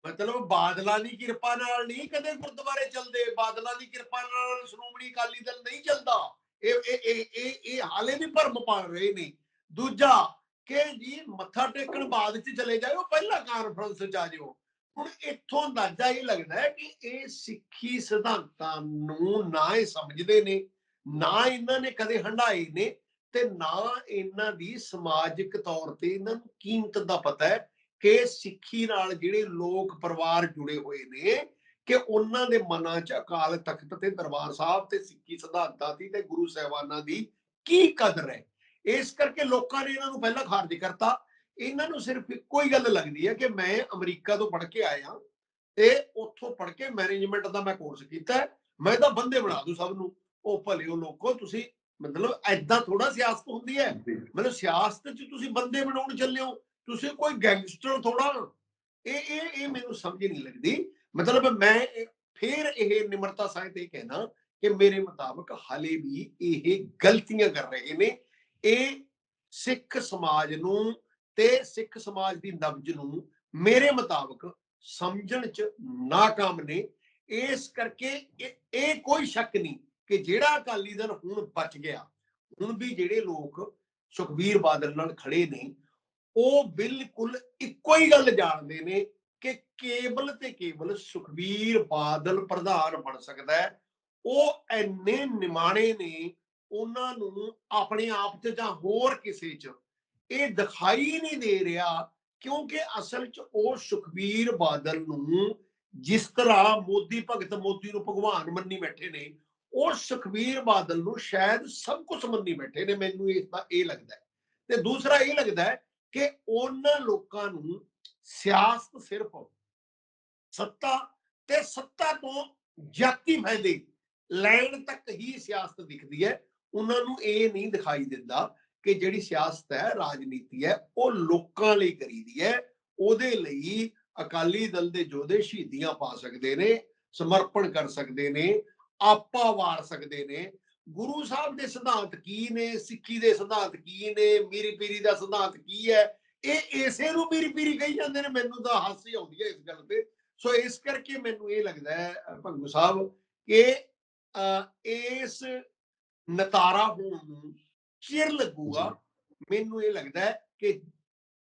ਮਤਲਬ ਬਾਦਲਾਂ ਦੀ ਕਿਰਪਾ ਨਾਲ ਨਹੀਂ ਕਦੇ ਗੁਰਦੁਆਰੇ ਚੱਲਦੇ, ਬਾਦਲਾਂ ਦੀ ਕਿਰਪਾ ਨਾਲ ਸ਼੍ਰੋਮਣੀ ਅਕਾਲੀ ਦਲ ਨਹੀਂ ਚੱਲਦਾ। ਇਹ ਇਹ ਇਹ ਇਹ ਹਾਲੇ ਵੀ ਭਰਮ ਪਾ ਰਹੇ ਨੇ। ਦੂਜਾ, ਕਿ ਜੀ ਮੱਥਾ ਟੇਕਣ ਬਾਅਦ ਚ ਚਲੇ ਜਾਇਓ, ਪਹਿਲਾਂ ਕਾਨਫਰੰਸ ਚ ਆ ਜਾਓ ਹੁਣ ਇੱਥੋਂ ਅੰਦਾਜ਼ਾ ਇਹ ਲੱਗਦਾ ਹੈ ਕਿ ਇਹ ਸਿੱਖੀ ਸਿਧਾਂਤਾਂ ਨੂੰ ਨਾ ਇਹ ਸਮਝਦੇ ਨੇ, ਨਾ ਇਹਨਾਂ ਨੇ ਕਦੇ ਹੰਡਾਏ ਨੇ ਤੇ ਨਾ ਇਹਨਾਂ ਦੀ ਸਮਾਜਿਕ ਤੌਰ ਤੇ ਇਹਨਾਂ ਨੂੰ ਕੀਮਤ ਦਾ ਪਤਾ ਹੈ ਕਿ ਸਿੱਖੀ ਨਾਲ ਜਿਹੜੇ ਲੋਕ ਪਰਿਵਾਰ ਜੁੜੇ ਹੋਏ ਨੇ ਕਿ ਉਹਨਾਂ ਦੇ ਮਨਾਂ 'ਚ ਅਕਾਲ ਤਖਤ ਤੇ ਦਰਬਾਰ ਸਾਹਿਬ ਤੇ ਸਿੱਖੀ ਸਿਧਾਂਤਾਂ ਦੀ ਤੇ ਗੁਰੂ ਸਾਹਿਬਾਨਾਂ ਦੀ ਕੀ ਕਦਰ ਹੈ। ਇਸ ਕਰਕੇ ਲੋਕਾਂ ਨੇ ਇਹਨਾਂ ਨੂੰ ਪਹਿਲਾਂ ਖਾਰਜ ਕਰਤਾ ਇਹਨਾਂ ਨੂੰ ਸਿਰਫ ਇੱਕੋ ਹੀ ਗੱਲ ਲੱਗਦੀ ਹੈ ਕਿ ਮੈਂ ਅਮਰੀਕਾ ਤੋਂ ਪੜ੍ਹ ਕੇ ਆਇਆ ਤੇ ਉੱਥੋਂ ਪੜ੍ਹ ਕੇ ਮੈਨੇਜਮੈਂਟ ਦਾ ਮੈਂ ਕੋਰਸ ਕੀਤਾ ਮੈਂ ਤਾਂ ਬੰਦੇ ਬਣਾ ਦੂੰ ਸਭ ਨੂੰ। ਉਹ ਭਲਿਓ ਲੋਕੋ ਤੁਸੀਂ ਮਤਲਬ ਐਦਾਂ ਥੋੜਾ ਸਿਆਸਤ ਹੁੰਦੀ ਹੈ। ਮਤਲਬ ਸਿਆਸਤ 'ਚ ਤੁਸੀਂ ਬੰਦੇ ਬਣਾਉਣ ਚੱਲੇ ਹੋ। ਤੁਸੀਂ ਕੋਈ ਗੈਂਗਸਟਰ ਥੋੜਾ ਇਹ ਇਹ ਇਹ ਮੈਨੂੰ ਸਮਝ ਨਹੀਂ ਲੱਗਦੀ। ਮਤਲਬ ਮੈਂ ਫਿਰ ਇਹ ਨਿਮਰਤਾ ਸਾਹਿਤ ਇਹ ਕਹਿਣਾ ਕਿ ਮੇਰੇ ਮੁਤਾਬਕ ਹਾਲੇ ਵੀ ਇਹ ਗਲਤੀਆਂ ਕਰ ਰਹੇ ਨੇ। ਇਹ ਸਿੱਖ ਸਮਾਜ ਨੂੰ ਤੇ ਸਿੱਖ ਸਮਾਜ ਦੀ ਨਬਜ ਨੂੰ ਮੇਰੇ ਮੁਤਾਬਕ ਸਮਝਣ 'ਚ ਨਾਕਾਮ ਨੇ। ਇਸ ਕਰਕੇ ਇਹ- ਕੋਈ ਸ਼ੱਕ ਨਹੀਂ ਕਿ ਜਿਹੜਾ ਅਕਾਲੀ ਦਲ ਹੁਣ ਬਚ ਗਿਆ, ਹੁਣ ਵੀ ਜਿਹੜੇ ਲੋਕ ਸੁਖਬੀਰ ਬਾਦਲ ਨਾਲ ਖੜੇ ਨੇ, ਉਹ ਬਿਲਕੁਲ ਇੱਕੋ ਹੀ ਗੱਲ ਜਾਣਦੇ ਨੇ ਕਿ ਕੇਵਲ ਤੇ ਕੇਵਲ ਸੁਖਬੀਰ ਬਾਦਲ ਪ੍ਰਧਾਨ ਬਣ ਸਕਦਾ ਹੈ। ਉਹ ਐਨੇ ਨਿਮਾਣੇ ਨੇ, ਉਹਨਾਂ ਨੂੰ ਆਪਣੇ ਆਪ 'ਚ ਜਾਂ ਹੋਰ ਕਿਸੇ 'ਚ ਇਹ ਦਿਖਾਈ ਨਹੀਂ ਦੇ ਰਿਹਾ ਕਿਉਂਕਿ ਅਸਲ 'ਚ ਉਹ ਸੁਖਬੀਰ ਬਾਦਲ ਨੂੰ ਜਿਸ ਤਰ੍ਹਾਂ ਮੋਦੀ, ਭਗਤ ਮੋਦੀ ਨੂੰ ਭਗਵਾਨ ਮੰਨੀ ਬੈਠੇ ਨੇ, ਉਹ ਸੁਖਬੀਰ ਬਾਦਲ ਨੂੰ ਸ਼ਾਇਦ ਸਭ ਕੁਝ ਮੰਨੀ ਬੈਠੇ ਨੇ, ਮੈਨੂੰ ਇਸ ਦਾ ਇਹ ਲੱਗਦਾ ਹੈ। ਤੇ ਦੂਸਰਾ ਇਹ ਲੱਗਦਾ ਹੈ ਕਿ ਉਹਨਾਂ ਲੋਕਾਂ ਨੂੰ ਸਿਆਸਤ ਸਿਰਫ ਸੱਤਾ ਤੇ ਸੱਤਾ ਤੋਂ ਜਾਤੀ ਫਾਇਦੇ ਲੈਣ ਤੱਕ ਹੀ ਸਿਆਸਤ ਦਿਖਦੀ ਹੈ, ਉਹਨਾਂ ਨੂੰ ਇਹ ਨਹੀਂ ਦਿਖਾਈ ਦਿੰਦਾ ਕਿ ਜਿਹੜੀ ਸਿਆਸਤ ਹੈ ਰਾਜਨੀਤੀ ਹੈ ਉਹ ਲੋਕਾਂ ਲਈ ਕਰੀਦੀ ਹੈ। ਉਹਦੇ ਲਈ ਅਕਾਲੀ ਦਲ ਦੇ ਯੋਧੇ ਸ਼ਹੀਦੀਆਂ ਪਾ ਸਕਦੇ ਨੇ ਸਮਰਪਣ ਕਰ ਸਕਦੇ ਨੇ ਆਪਾ ਵਾਰ ਸਕਦੇ ਨੇ। ਗੁਰੂ ਸਾਹਿਬ ਦੇ ਸਿਧਾਂਤ ਕੀ ਨੇ? ਸਿੱਖੀ ਦੇ ਸਿਧਾਂਤ ਕੀ ਨੇ? ਮੀਰੀ ਪੀਰੀ ਦਾ ਸਿਧਾਂਤ ਕੀ ਹੈ? ਇਹ ਇਸੇ ਨੂੰ ਮੀਰੀ ਪੀਰੀ ਕਹੀ ਜਾਂਦੇ ਨੇ। ਮੈਨੂੰ ਤਾਂ ਹਾਸੀ ਆਉਂਦੀ ਹੈ ਇਸ ਗੱਲ ਤੇ। ਸੋ ਇਸ ਕਰਕੇ ਮੈਨੂੰ ਇਹ ਲੱਗਦਾ ਹੈ ਭੰਗੂ ਸਾਹਿਬ ਕਿ ਅ, ਇਸ ਨਤਾਰਾ ਹੋਣ ਨੂੰ ਚਿਰ ਲੱਗੂਗਾ। ਮੈਨੂੰ ਇਹ ਲੱਗਦਾ ਹੈ ਕਿ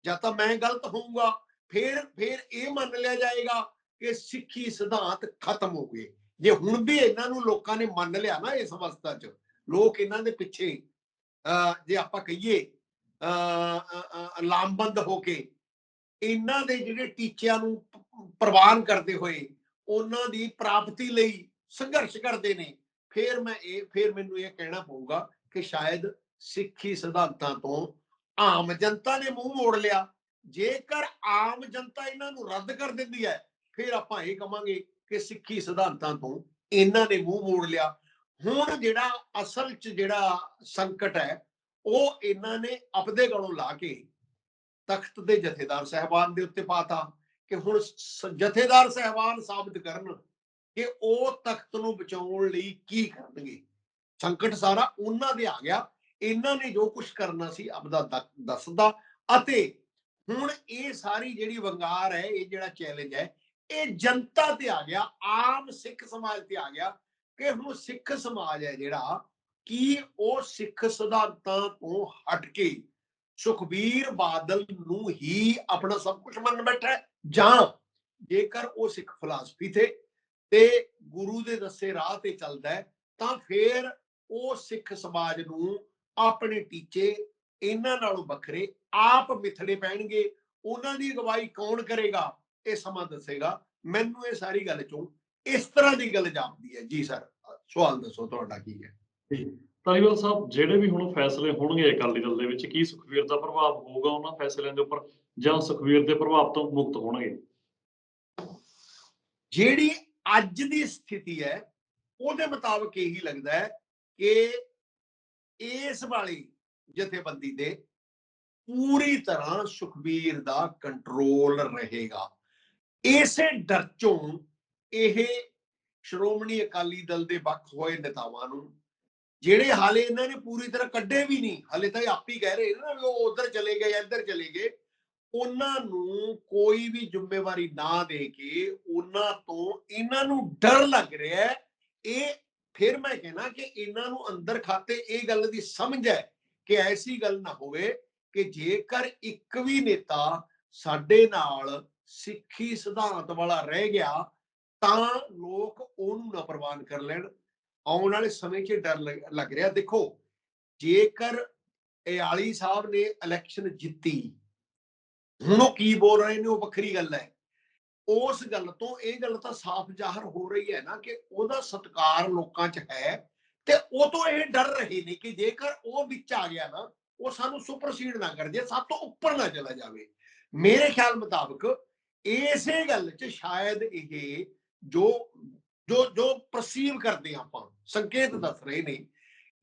ਜਾਂ ਤਾਂ ਮੈਂ ਗਲਤ ਹੋਊਂਗਾ ਫਿਰ ਫਿਰ ਇਹ ਮੰਨ ਲਿਆ ਜਾਏਗਾ ਕਿ ਸਿੱਖੀ ਸਿਧਾਂਤ ਖਤਮ ਹੋ ਗਏ। ਜੇ ਹੁਣ ਵੀ ਇਹਨਾਂ ਨੂੰ ਲੋਕਾਂ ਨੇ ਮੰਨ ਲਿਆ ਨਾ ਇਸ ਅਵਸਥਾ 'ਚ ਲੋਕ ਇਹਨਾਂ ਦੇ ਪਿੱਛੇ ਜੇ ਆਪਾਂ ਕਹੀਏ ਲਾਮਬੰਦ ਹੋ ਕੇ ਇਹਨਾਂ ਦੇ ਜਿਹੜੇ ਟੀਚਿਆਂ ਨੂੰ ਪ੍ਰਵਾਨ ਕਰਦੇ ਹੋਏ ਉਹਨਾਂ ਦੀ ਪ੍ਰਾਪਤੀ ਲਈ ਸੰਘਰਸ਼ ਕਰਦੇ ਨੇ ਫਿਰ ਮੈਂ ਇਹ ਫਿਰ ਮੈਨੂੰ ਇਹ ਕਹਿਣਾ ਪਊਗਾ ਕਿ ਸ਼ਾਇਦ ਸਿੱਖੀ ਸਿਧਾਂਤਾਂ ਤੋਂ ਆਮ ਜਨਤਾ ਨੇ ਮੂੰਹ ਮੋੜ ਲਿਆ। ਜੇਕਰ ਆਮ ਜਨਤਾ ਇਹਨਾਂ ਨੂੰ ਰੱਦ ਕਰ ਦਿੰਦੀ ਹੈ, ਫਿਰ ਆਪਾਂ ਇਹ ਕਵਾਂਗੇ ਕਿ ਸਿੱਖੀ ਸਿਧਾਂਤਾਂ ਤੋਂ ਇਹਨਾਂ ਨੇ ਮੂੰਹ ਮੋੜ ਲਿਆ। ਹੁਣ ਜਿਹੜਾ ਅਸਲ 'ਚ ਜਿਹੜਾ ਸੰਕਟ ਹੈ, ਉਹ ਇਹਨਾਂ ਨੇ ਆਪਦੇ ਗਲੋਂ ਲਾ ਕੇ ਤਖਤ ਦੇ ਜਥੇਦਾਰ ਸਹਿਬਾਨ ਦੇ ਉੱਤੇ ਪਾਤਾ ਕਿ ਹੁਣ ਜਥੇਦਾਰ ਸਹਿਬਾਨ ਸਾਬਤ ਕਰਨ ਕਿ ਉਹ ਤਖਤ ਨੂੰ ਬਚਾਉਣ ਲਈ ਕੀ ਕਰਨਗੇ। ਸੰਕਟ ਸਾਰਾ ਉਹਨਾਂ ਦੇ ਆ ਗਿਆ। ਇਹਨਾਂ ਨੇ ਜੋ ਕੁਝ ਕਰਨਾ ਸੀ ਆਪਦਾ ਦੱਸਦਾ ਅਤੇ ਹੁਣ ਇਹ ਸਾਰੀ ਜਿਹੜੀ ਵੰਗਾਰ ਹੈ, ਇਹ ਜਿਹੜਾ ਚੈਲੰਜ ਹੈ, ਇਹ ਜਨਤਾ ਤੇ ਆ ਗਿਆ, ਆਮ ਸਿੱਖ ਸਮਾਜ ਤੇ ਆ ਗਿਆ ਕਿ ਹੁਣ ਸਿੱਖ ਸਮਾਜ ਹੈ ਜਿਹੜਾ ਕੀ ਉਹ ਸਿੱਖ ਸਿਧਾਂਤਾਂ ਤੋਂ ਹਟ ਕੇ ਸੁਖਬੀਰ ਬਾਦਲ ਨੂੰ ਹੀ ਆਪਣਾ ਸਭ ਕੁਝ ਮੰਨ ਬੈਠਾ ਜਾਂ ਜੇਕਰ ਉਹ ਸਿੱਖ ਫਲਸਫੀ ਤੇ ਤੇ ਗੁਰੂ ਦੇ ਦੱਸੇ ਰਾਹ ਤੇ ਚੱਲਦਾ ਤਾਂ ਫੇਰ ਉਹ ਸਿੱਖ ਸਮਾਜ ਨੂੰ ਆਪਣੇ ਟੀਚੇ ਇਹਨਾਂ ਨਾਲੋਂ ਵੱਖਰੇ ਆਪ ਮਿਥੜੇ ਪੈਣਗੇ। ਉਹਨਾਂ ਦੀ ਅਗਵਾਈ ਕੌਣ ਕਰੇਗਾ? ਇਹ ਸਮਾਂ ਦੱਸੇਗਾ। ਮੈਨੂੰ ਇਹ ਸਾਰੀ ਗੱਲ ਚੋਂ ਇਸ ਤਰ੍ਹਾਂ ਦੀ ਗੱਲ ਜਾਪਦੀ ਹੈ। ਜੀ ਸਰ ਸਵਾਲ ਦੱਸੋ ਤੁਹਾਡਾ ਕੀ ਹੈ? ਧਾਲੀਵਾਲ ਸਾਹਿਬ ਜਿਹੜੇ ਵੀ ਹੁਣ ਫੈਸਲੇ ਹੋਣਗੇ ਅਕਾਲੀ ਦਲ ਦੇ ਵਿੱਚ ਕੀ ਸੁਖਵੀਰ ਦਾ ਪ੍ਰਭਾਵ ਹੋਊਗਾ ਉਹਨਾਂ ਫੈਸਲਿਆਂ ਦੇ ਉੱਪਰ ਜਾਂ ਸੁਖਵੀਰ ਦੇ ਪ੍ਰਭਾਵ ਤੋਂ ਮੁਕਤ ਹੋਣਗੇ? ਜਿਹੜੀ ਅੱਜ ਦੀ ਸਥਿਤੀ ਹੈ ਉਹਦੇ ਮੁਤਾਬਕ ਇਹੀ ਲੱਗਦਾ ਹੈ ਕਿ ਇਸ ਵਾਲੀ ਜਥੇਬੰਦੀ ਦੇ ਪੂਰੀ ਤਰ੍ਹਾਂ ਸੁਖਬੀਰ ਦਾ ਕੰਟਰੋਲ ਰਹੇਗਾ। ਇਸੇ ਡਰ ਚੋਂ ਇਹ ਸ਼੍ਰੋਮਣੀ ਅਕਾਲੀ ਦਲ ਦੇ ਵੱਖ ਹੋਏ ਨੇਤਾਵਾਂ ਨੂੰ, ਜਿਹੜੇ ਹਾਲੇ ਇਹਨਾਂ ਨੇ ਪੂਰੀ ਤਰ੍ਹਾਂ ਕੱਢੇ ਵੀ ਨਹੀਂ, ਹਾਲੇ ਤਾਂ ਇਹ ਆਪ ਹੀ ਕਹਿ ਰਹੇ ਨੇ ਨਾ ਵੀ ਉਹ ਉਧਰ ਚਲੇ ਗਏ ਇੱਧਰ ਚਲੇ ਗਏ, ਉਹਨਾਂ ਨੂੰ ਕੋਈ ਵੀ ਜ਼ਿੰਮੇਵਾਰੀ ਨਾ ਦੇ ਕੇ ਉਹਨਾਂ ਤੋਂ ਇਹਨਾਂ ਨੂੰ ਡਰ ਲੱਗ ਰਿਹਾ ਹੈ, ਇਹ ਫਿਰ ਮੈਂ ਕਹਿਣਾ ਕਿ ਇਹਨਾਂ ਨੂੰ ਅੰਦਰ ਖਾਤੇ ਇਹ ਗੱਲ ਦੀ ਸਮਝ ਹੈ ਕਿ ਐਸੀ ਗੱਲ ਨਾ ਹੋਵੇ ਕਿ ਜੇਕਰ ਇੱਕ ਵੀ ਨੇਤਾ ਸਾਡੇ ਨਾਲ ਸਿੱਖੀ ਸਿਧਾਂਤ ਵਾਲਾ ਰਹਿ ਗਿਆ, ਤਾਂ ਲੋਕ ਉਹਨੂੰ ਨਾ ਪ੍ਰਵਾਨ ਕਰ ਲੈਣ। ਆਉਣ ਵਾਲੇ ਸਮੇਂ 'ਚ ਡਰ ਲੱਗ- ਲੱਗ ਰਿਹਾ। ਦੇਖੋ, ਜੇਕਰ ਇਆਲੀ ਸਾਹਿਬ ਨੇ ਇਲੈਕਸ਼ਨ ਜਿੱਤੀ, ਹੁਣ ਉਹ ਕੀ ਬੋਲ ਰਹੇ ਨੇ, ਉਹ ਵੱਖਰੀ ਗੱਲ ਹੈ। ਉਸ ਗੱਲ ਤੋਂ ਇਹ ਗੱਲ ਤਾਂ ਸਾਫ਼ ਜ਼ਾਹਰ ਹੋ ਰਹੀ ਹੈ ਨਾ ਕਿ ਉਹਦਾ ਸਤਿਕਾਰ ਲੋਕਾਂ 'ਚ ਹੈ ਤੇ ਉਹ ਤੋਂ ਇਹ ਡਰ ਰਹੇ ਨੇ ਕਿ ਜੇਕਰ ਉਹ ਵਿੱਚ ਆ ਗਿਆ ਨਾ ਉਹ ਸਾਨੂੰ ਸੁਪਰਸੀਡ ਨਾ ਕਰ ਜੇ ਸਭ ਤੋਂ ਉੱਪਰ ਨਾ ਚਲਾ ਜਾਵੇ। ਮੇਰੇ ਖਿਆਲ ਮੁਤਾਬਕ ਇਸੇ ਗੱਲ 'ਚ ਸ਼ਾਇਦ ਇਹ ਜੋ ਜੋ ਜੋ ਪਰਸੀਵ ਕਰਦੇ ਆਪਾਂ ਸੰਕੇਤ ਦੱਸ ਰਹੇ ਨੇ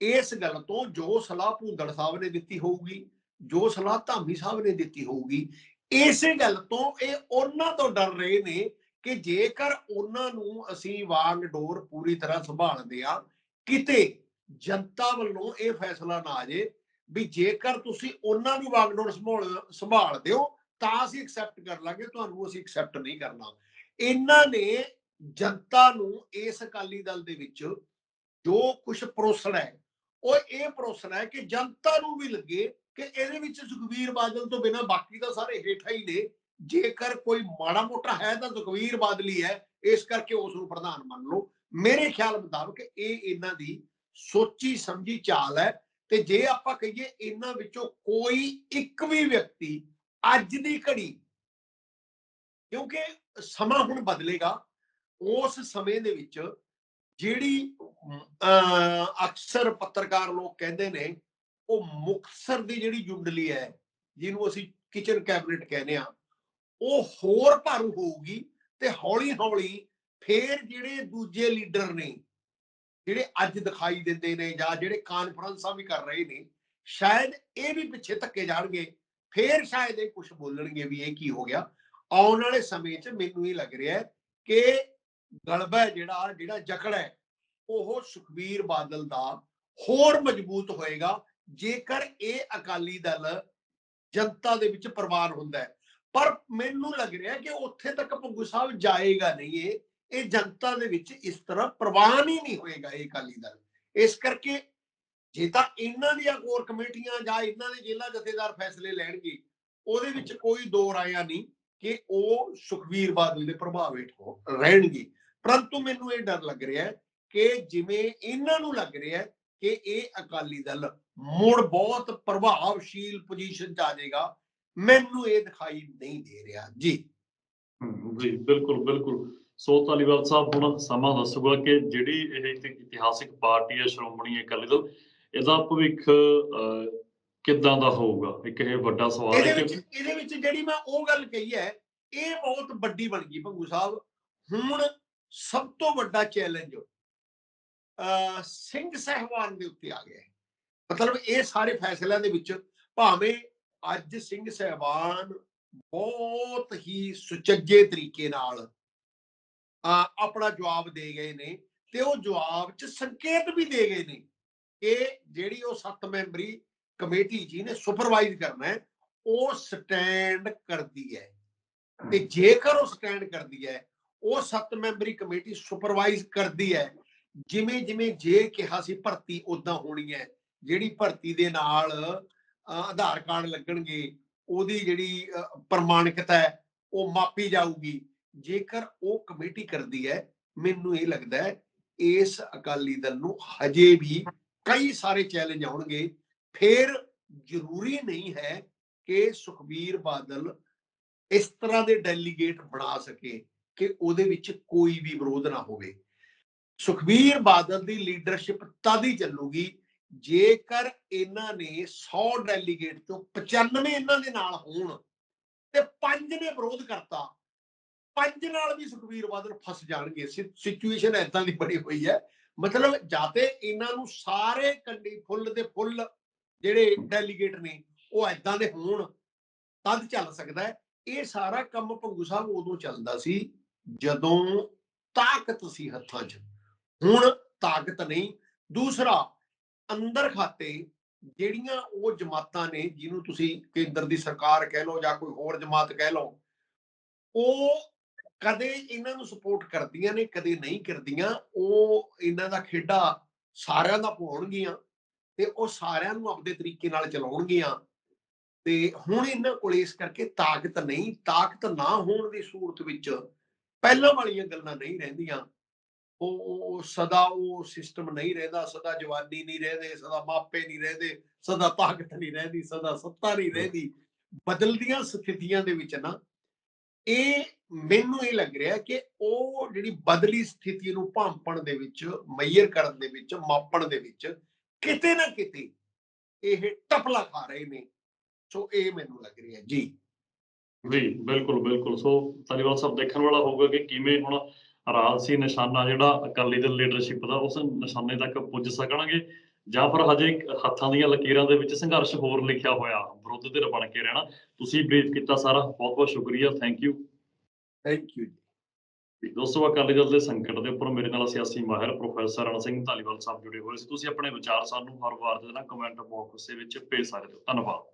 ਇਸ ਗੱਲ ਤੋਂ ਜੋ ਸਲਾਹ ਭੂੰਦੜ ਸਾਹਿਬ ਨੇ ਦਿੱਤੀ ਹੋਊਗੀ ਜੋ ਸਲਾਹ ਧਾਮੀ ਸਾਹਿਬ ਨੇ ਦਿੱਤੀ ਹੋਊਗੀ ਇਸੇ ਗੱਲ ਤੋਂ ਇਹ ਉਹਨਾਂ ਤੋਂ ਡਰ ਰਹੇ ਨੇ ਕਿ ਜੇਕਰ ਉਹਨਾਂ ਨੂੰ ਅਸੀਂ ਵਾਂਗ ਡੋਰ ਪੂਰੀ ਤਰ੍ਹਾਂ ਸੰਭਾਲਦੇ ਆ ਕਿਤੇ ਜਨਤਾ ਵੱਲੋਂ ਇਹ ਫੈਸਲਾ ਨਾ ਆ ਜੇ ਵੀ ਜੇਕਰ ਤੁਸੀਂ ਉਹਨਾਂ ਨੂੰ ਵਾਂਗਡੋਰ ਸੰਭਾਲ, ਸੰਭਾਲਦੇ ਹੋ, ਤਾਂ ਅਸੀਂ ਐਕਸੈਪਟ ਕਰ ਲਾਂਗੇ, ਤੁਹਾਨੂੰ ਅਸੀਂ ਐਕਸੈਪਟ ਨਹੀਂ ਕਰਨਾ। ਇਹਨਾਂ ਨੇ ਜਨਤਾ ਨੂੰ ਇਸ ਅਕਾਲੀ ਦਲ ਦੇ ਵਿੱਚ ਜੋ ਕੁਝ ਪਰੋਸਣਾ ਹੈ ਉਹ ਇਹ ਪਰੋਸਣਾ ਹੈ ਕਿ ਜਨਤਾ ਨੂੰ ਵੀ ਲੱਗੇ ਕਿ ਇਹਦੇ ਵਿੱਚ ਸੁਖਵੀਰ ਬਾਦਲ ਤੋਂ ਬਿਨਾ ਬਾਕੀ ਤਾਂ ਸਾਰੇ ਹੇਠਾਂ ਹੀ ਨੇ। ਜੇਕਰ ਕੋਈ ਮਾੜਾ ਮੋਟਾ ਹੈ ਤਾਂ ਸੁਖਵੀਰ ਬਾਦਲ ਹੈ। ਇਸ ਕਰਕੇ ਉਸ ਨੂੰ ਪ੍ਰਧਾਨ ਮੰਨ ਲਓ। ਮੇਰੇ ਖਿਆਲ ਮੁਤਾਬਕ ਇਹ ਇਹਨਾਂ ਦੀ ਸੋਚੀ ਸਮਝੀ ਚਾਲ ਹੈ। ਤੇ ਜੇ ਆਪਾਂ ਕਹੀਏ ਇਹਨਾਂ ਵਿੱਚੋਂ ਕੋਈ ਇੱਕ ਵੀ ਵਿਅਕਤੀ ਅੱਜ ਦੀ ਘੜੀ ਕਿਉਂਕਿ ਸਮਾਂ ਹੁਣ ਬਦਲੇਗਾ, ਉਸ ਸਮੇਂ ਦੇ ਵਿੱਚ ਜਿਹੜੀ ਅਕਸਰ ਪੱਤਰਕਾਰ ਲੋਕ ਕਹਿੰਦੇ ਨੇ, ਉਹ ਮੁਕਤਸਰ ਦੀ ਜਿਹੜੀ ਜੁੰਡਲੀ ਹੈ, ਜਿਹਨੂੰ ਅਸੀਂ ਕਿਚਨ ਕੈਬਨਿਟ ਕਹਿੰਦੇ ਆ ਉਹ ਹੋਰ ਭਾਰੂ ਹੋਊਗੀ ਤੇ ਹੌਲੀ ਹੌਲੀ ਫੇਰ ਜਿਹੜੇ ਦੂਜੇ ਲੀਡਰ ਨੇ, ਜਿਹੜੇ ਅੱਜ ਦਿਖਾਈ ਦਿੰਦੇ ਨੇ ਜਾਂ ਜਿਹੜੇ ਕਾਨਫਰੰਸਾਂ ਵੀ ਕਰ ਰਹੇ ਨੇ, ਸ਼ਾਇਦ ਇਹ ਵੀ ਪਿੱਛੇ ਧੱਕੇ ਜਾਣਗੇ, ਫੇਰ ਸ਼ਾਇਦ ਇਹ ਕੁਝ ਬੋਲਣਗੇ ਵੀ ਇਹ ਕੀ ਹੋ ਗਿਆ। ਆਉਣ ਵਾਲੇ ਸਮੇਂ 'ਚ ਮੈਨੂੰ ਇਹ ਲੱਗ ਰਿਹਾ ਹੈ ਕਿ ਗਲਬਾ ਜਿਹੜਾ ਜਿਹੜਾ ਜਕੜ ਹੈ ਉਹ ਸੁਖਬੀਰ ਬਾਦਲ ਦਾ ਹੋਰ ਮਜ਼ਬੂਤ ਹੋਏਗਾ, ਜੇਕਰ ਇਹ ਅਕਾਲੀ ਦਲ ਜਨਤਾ ਦੇ ਵਿੱਚ ਪ੍ਰਵਾਨ ਹੁੰਦਾ ਹੈ। ਪਰ ਮੈਨੂੰ ਲੱਗ ਰਿਹਾ ਕਿ ਉੱਥੇ ਤੱਕ ਭੁੱਗੂ ਸਾਹਿਬ ਜਾਏਗਾ ਨਹੀਂ ਇਹ ਇਹ ਜਨਤਾ ਦੇ ਵਿੱਚ ਇਸ ਤਰ੍ਹਾਂ ਪ੍ਰਵਾਨ ਹੀ ਨਹੀਂ ਹੋਏਗਾ ਇਹ ਅਕਾਲੀ ਦਲ। ਇਸ ਕਰਕੇ ਜੇ ਤਾਂ ਇਹਨਾਂ ਦੀਆਂ ਕੋਰ ਕਮੇਟੀਆਂ ਜਾਂ ਇਹਨਾਂ ਦੇ ਜ਼ਿਲ੍ਹਾ ਜਥੇਦਾਰ ਫੈਸਲੇ ਲੈਣਗੇ, ਉਹਦੇ ਵਿੱਚ ਕੋਈ ਦੋ ਰਾਇਆ ਨਹੀਂ ਕਿ ਉਹ ਸੁਖਵੀਰ ਬਾਦਲ ਦੇ ਪ੍ਰਭਾਵ ਹੇਠ ਰਹਿਣਗੇ। ਪਰੰਤੂ ਮੈਨੂੰ ਇਹ ਡਰ ਲੱਗ ਰਿਹਾ ਹੈ ਕਿ ਜਿਵੇਂ ਇਹਨਾਂ ਨੂੰ ਲੱਗ ਰਿਹਾ ਕਿ ਇਹ ਅਕਾਲੀ ਦਲ ਮੁੜ ਬਹੁਤ ਪ੍ਰਭਾਵਸ਼ੀਲ ਪੋਜੀਸ਼ਨ 'ਚ ਆ ਜਾਏਗਾ ਮੈਨੂੰ ਇਹ ਦਿਖਾਈ ਨਹੀਂ ਦੇ ਰਿਹਾ। ਜੀ। ਜੀ ਬਿਲਕੁਲ ਬਿਲਕੁਲ। ਸੋ ਧਾਲੀਵਾਲ ਸਾਹਿਬ ਹੁਣ ਸਮਾਂ ਦੱਸੂਗਾ ਕਿ ਜਿਹੜੀ ਇਹ ਇਤ- ਇਤਿਹਾਸਿਕ ਪਾਰਟੀ ਹੈ ਸ਼੍ਰੋਮਣੀ ਅਕਾਲੀ ਦਲ ਇਹਦਾ ਭਵਿੱਖ ਕਿੱਦਾਂ ਦਾ ਹੋਊਗਾ? ਇੱਕ ਇਹ ਵੱਡਾ ਸਵਾਲ ਹੈ ਕਿ ਇਹਦੇ ਵਿੱਚ ਜਿਹੜੀ ਮੈਂ ਉਹ ਗੱਲ ਕਹੀ ਹੈ ਇਹ ਬਹੁਤ ਵੱਡੀ ਬਣ ਗਈ ਭੰਗੂ ਸਾਹਿਬ। ਹੁਣ ਸਭ ਤੋਂ ਵੱਡਾ ਚੈਲੰਜ ਸਿੰਘ ਸਹਿਬਾਨ ਦੇ ਉੱਤੇ ਆ ਗਿਆ ਹੈ। ਮਤਲਬ ਇਹ ਸਾਰੇ ਫੈਸਲਿਆਂ ਦੇ ਵਿੱਚ ਭਾਵੇਂ ਅੱਜ ਸਿੰਘ ਸਹਿਬਾਨ ਬਹੁਤ ਹੀ ਸੁਚੱਜੇ ਤਰੀਕੇ ਨਾਲ ਆਪਣਾ ਜਵਾਬ ਦੇ ਗਏ ਨੇ ਤੇ ਉਹ ਜਵਾਬ 'ਚ ਸੰਕੇਤ ਵੀ ਦੇ ਗਏ ਨੇ ਕਿ ਜਿਹੜੀ ਉਹ ਸੱਤ ਮੈਂਬਰੀ ਕਮੇਟੀ ਜੀ ਨੇ ਸੁਪਰਵਾਈਜ਼ ਕਰਨਾ ਹੈ, ਉਹ ਸਟੈਂਡ ਕਰਦੀ ਹੈ ਤੇ ਜੇਕਰ ਉਹ ਸਟੈਂਡ ਕਰਦੀ ਹੈ, ਉਹ ਸੱਤ ਮੈਂਬਰੀ ਕਮੇਟੀ ਸੁਪਰਵਾਈਜ਼ ਕਰਦੀ ਹੈ ਜਿਵੇਂ ਜਿਵੇਂ ਜੇ ਕਿਹਾ ਸੀ ਭਰਤੀ ਉਦਾਂ ਹੋਣੀ ਹੈ, ਜਿਹੜੀ ਭਰਤੀ ਦੇ ਨਾਲ ਆਧਾਰ ਕਾਰਡ ਲੱਗਣਗੇ, ਉਹਦੀ ਜਿਹੜੀ ਪ੍ਰਮਾਣਿਕਤਾ ਹੈ, ਉਹ ਮਾਪੀ ਜਾਊਗੀ। ਜੇਕਰ ਉਹ ਕਮੇਟੀ ਕਰਦੀ ਹੈ, ਮੈਨੂੰ ਇਹ ਲੱਗਦਾ ਹੈ, ਇਸ ਅਕਾਲੀ ਦਲ ਨੂੰ ਹਜੇ ਵੀ ਕਈ ਸਾਰੇ ਚੈਲੰਜ ਆਉਣਗੇ। ਫਿਰ ਜ਼ਰੂਰੀ ਨਹੀਂ ਹੈ ਕਿ ਸੁਖਬੀਰ ਬਾਦਲ ਇਸ ਤਰ੍ਹਾਂ ਦੇ ਡੈਲੀਗੇਟ ਬਣਾ ਸਕੇ ਕਿ ਉਹਦੇ ਵਿੱਚ ਕੋਈ ਵੀ ਵਿਰੋਧ ਨਾ ਹੋਵੇ। ਸੁਖਬੀਰ ਬਾਦਲ ਦੀ ਲੀਡਰਸ਼ਿਪ ਤਦ ਹੀ ਚੱਲੂਗੀ, ਜੇਕਰ ਇਹਨਾਂ ਨੇ 100 ਡੈਲੀਗੇਟ ਤੋਂ 95 ਇਹਨਾਂ ਦੇ ਨਾਲ ਹੋਣ ਤੇ ਪੰਜ ਨੇ ਵਿਰੋਧ ਕਰਤਾ, ਪੰਜ ਨਾਲ ਵੀ ਸੁਖਬੀਰ ਬਾਦਲ ਫਸ ਜਾਣਗੇ। ਸਿਚੁਏਸ਼ਨ ਐਦਾਂ ਦੀ ਬਣੀ ਹੋਈ ਹੈ। ਮਤਲਬ ਜਾਤੇ ਇਹਨਾਂ ਨੂੰ ਸਾਰੇ ਕੰਡੀ ਫੁੱਲ ਦੇ ਫੁੱਲ ਜਿਹੜੇ ਡੈਲੀਗੇਟ ਨੇ, ਉਹ ਐਦਾਂ ਦੇ ਹੋਣ, ਤਦ ਚੱਲ ਸਕਦਾ ਹੈ। ਇਹ ਸਾਰਾ ਕੰਮ ਭੰਗੂ ਸਾਹਿਬ ਉਦੋਂ ਚੱਲਦਾ ਸੀ ਜਦੋਂ ਤਾਕਤ ਸੀ ਹੱਥਾਂ 'ਚ। ਹੁਣ ਤਾਕਤ ਨਹੀਂ। ਦੂਸਰਾ, ਅੰਦਰ ਖਾਤੇ ਜਿਹੜੀਆਂ ਉਹ ਜਮਾਤਾਂ ਨੇ, ਜਿਹਨੂੰ ਤੁਸੀਂ ਕੇਂਦਰ ਦੀ ਸਰਕਾਰ ਕਹਿ ਲਓ ਜਾਂ ਕੋਈ ਹੋਰ ਜਮਾਤ ਕਹਿ ਲਓ, ਉਹ ਕਦੇ ਇਹਨਾਂ ਨੂੰ ਸਪੋਰਟ ਕਰਦੀਆਂ ਨੇ, ਕਦੇ ਨਹੀਂ ਕਰਦੀਆਂ। ਉਹ ਇਹਨਾਂ ਦਾ ਖੇਡਾ ਸਾਰਿਆਂ ਦਾ ਪਾਉਣਗੀਆਂ ਤੇ ਉਹ ਸਾਰਿਆਂ ਨੂੰ ਆਪਣੇ ਤਰੀਕੇ ਨਾਲ ਚਲਾਉਣਗੀਆਂ। ਤੇ ਹੁਣ ਇਹਨਾਂ ਕੋਲ ਇਸ ਕਰਕੇ ਤਾਕਤ ਨਹੀਂ। ਤਾਕਤ ਨਾ ਹੋਣ ਦੀ ਸੂਰਤ ਵਿੱਚ ਪਹਿਲਾਂ ਵਾਲੀਆਂ ਗੱਲਾਂ ਨਹੀਂ ਰਹਿੰਦੀਆਂ। ਉਹ ਸਦਾ ਉਹ ਸਿਸਟਮ ਨਹੀਂ ਰਹਿੰਦਾ ਸਦਾ ਜਵਾਨੀ ਨਹੀਂ ਰਹਿੰਦੇ ਸਦਾ ਮਾਪੇ ਨਹੀਂ ਰਹਿੰਦੇ ਸਦਾ ਤਾਕਤ ਨਹੀਂ ਰਹਿੰਦੀ ਸਦਾ ਸੱਤਾ ਨਹੀਂ ਰਹਿੰਦੀ। ਬਦਲਦੀਆਂ ਸਥਿਤੀਆਂ ਦੇ ਵਿੱਚ ਨਾ ਇਹ ਮੈਨੂੰ ਇਹ ਲੱਗ ਰਿਹਾ ਕਿ ਉਹ ਜਿਹੜੀ ਬਦਲੀ ਸਥਿਤੀ ਨੂੰ ਭਾਂਪਣ ਦੇ ਵਿੱਚ ਮਈਰ ਕਰਨ ਦੇ ਵਿੱਚ ਮਾਪਣ ਦੇ ਵਿੱਚ ਕਿਤੇ ਨਾ ਕਿਤੇ ਇਹ ਟਪਲਾ ਖਾ ਰਹੇ ਨੇ। ਸੋ ਇਹ ਮੈਨੂੰ ਲੱਗ ਰਿਹਾ ਜੀ। ਜੀ ਬਿਲਕੁਲ ਬਿਲਕੁਲ। ਸੋ ਧਾਲੀਵਾਲ ਸਾਹਿਬ ਦੇਖਣ ਵਾਲਾ ਹੋਊਗਾ ਕਿ ਕਿਵੇਂ ਹੁਣ ਰਾਜਸੀ ਨਿਸ਼ਾਨਾ ਜਿਹੜਾ ਅਕਾਲੀ ਦਲ ਲੀਡਰਸ਼ਿਪ ਦਾ ਉਸ ਨਿਸ਼ਾਨੇ ਤੱਕ ਪੁੱਜ ਸਕਣਗੇ ਜਾਂ ਫਿਰ ਹਜੇ ਹੱਥਾਂ ਦੀਆਂ ਲਕੀਰਾਂ ਦੇ ਵਿੱਚ ਸੰਘਰਸ਼ ਹੋਰ ਲਿਖਿਆ ਹੋਇਆ ਵਿਰੋਧ ਧਿਰ ਬਣ ਕੇ ਰਹਿਣਾ। ਤੁਸੀਂ ਬਰੀਫ ਕੀਤਾ ਸਾਰਾ ਬਹੁਤ ਬਹੁਤ ਸ਼ੁਕਰੀਆ ਥੈਂਕ ਯੂ ਥੈਂਕ ਯੂ ਦੋਸਤੋ ਅਕਾਲੀ ਦਲ ਦੇ ਸੰਕਟ ਦੇ ਉੱਪਰ ਮੇਰੇ ਨਾਲ ਸਿਆਸੀ ਮਾਹਿਰ ਪ੍ਰੋਫੈਸਰ ਰਣ ਸਿੰਘ ਧਾਲੀਵਾਲ ਸਾਹਿਬ ਜੁੜੇ ਹੋਏ ਸੀ। ਤੁਸੀਂ ਆਪਣੇ ਵਿਚਾਰ ਸਾਨੂੰ ਹਰ ਵਾਰ ਦੇ ਨਾਲ ਕਮੈਂਟ ਬਾਕਸ ਦੇ ਵਿੱਚ ਭੇਜ ਸਕਦੇ ਹੋ। ਧੰਨਵਾਦ।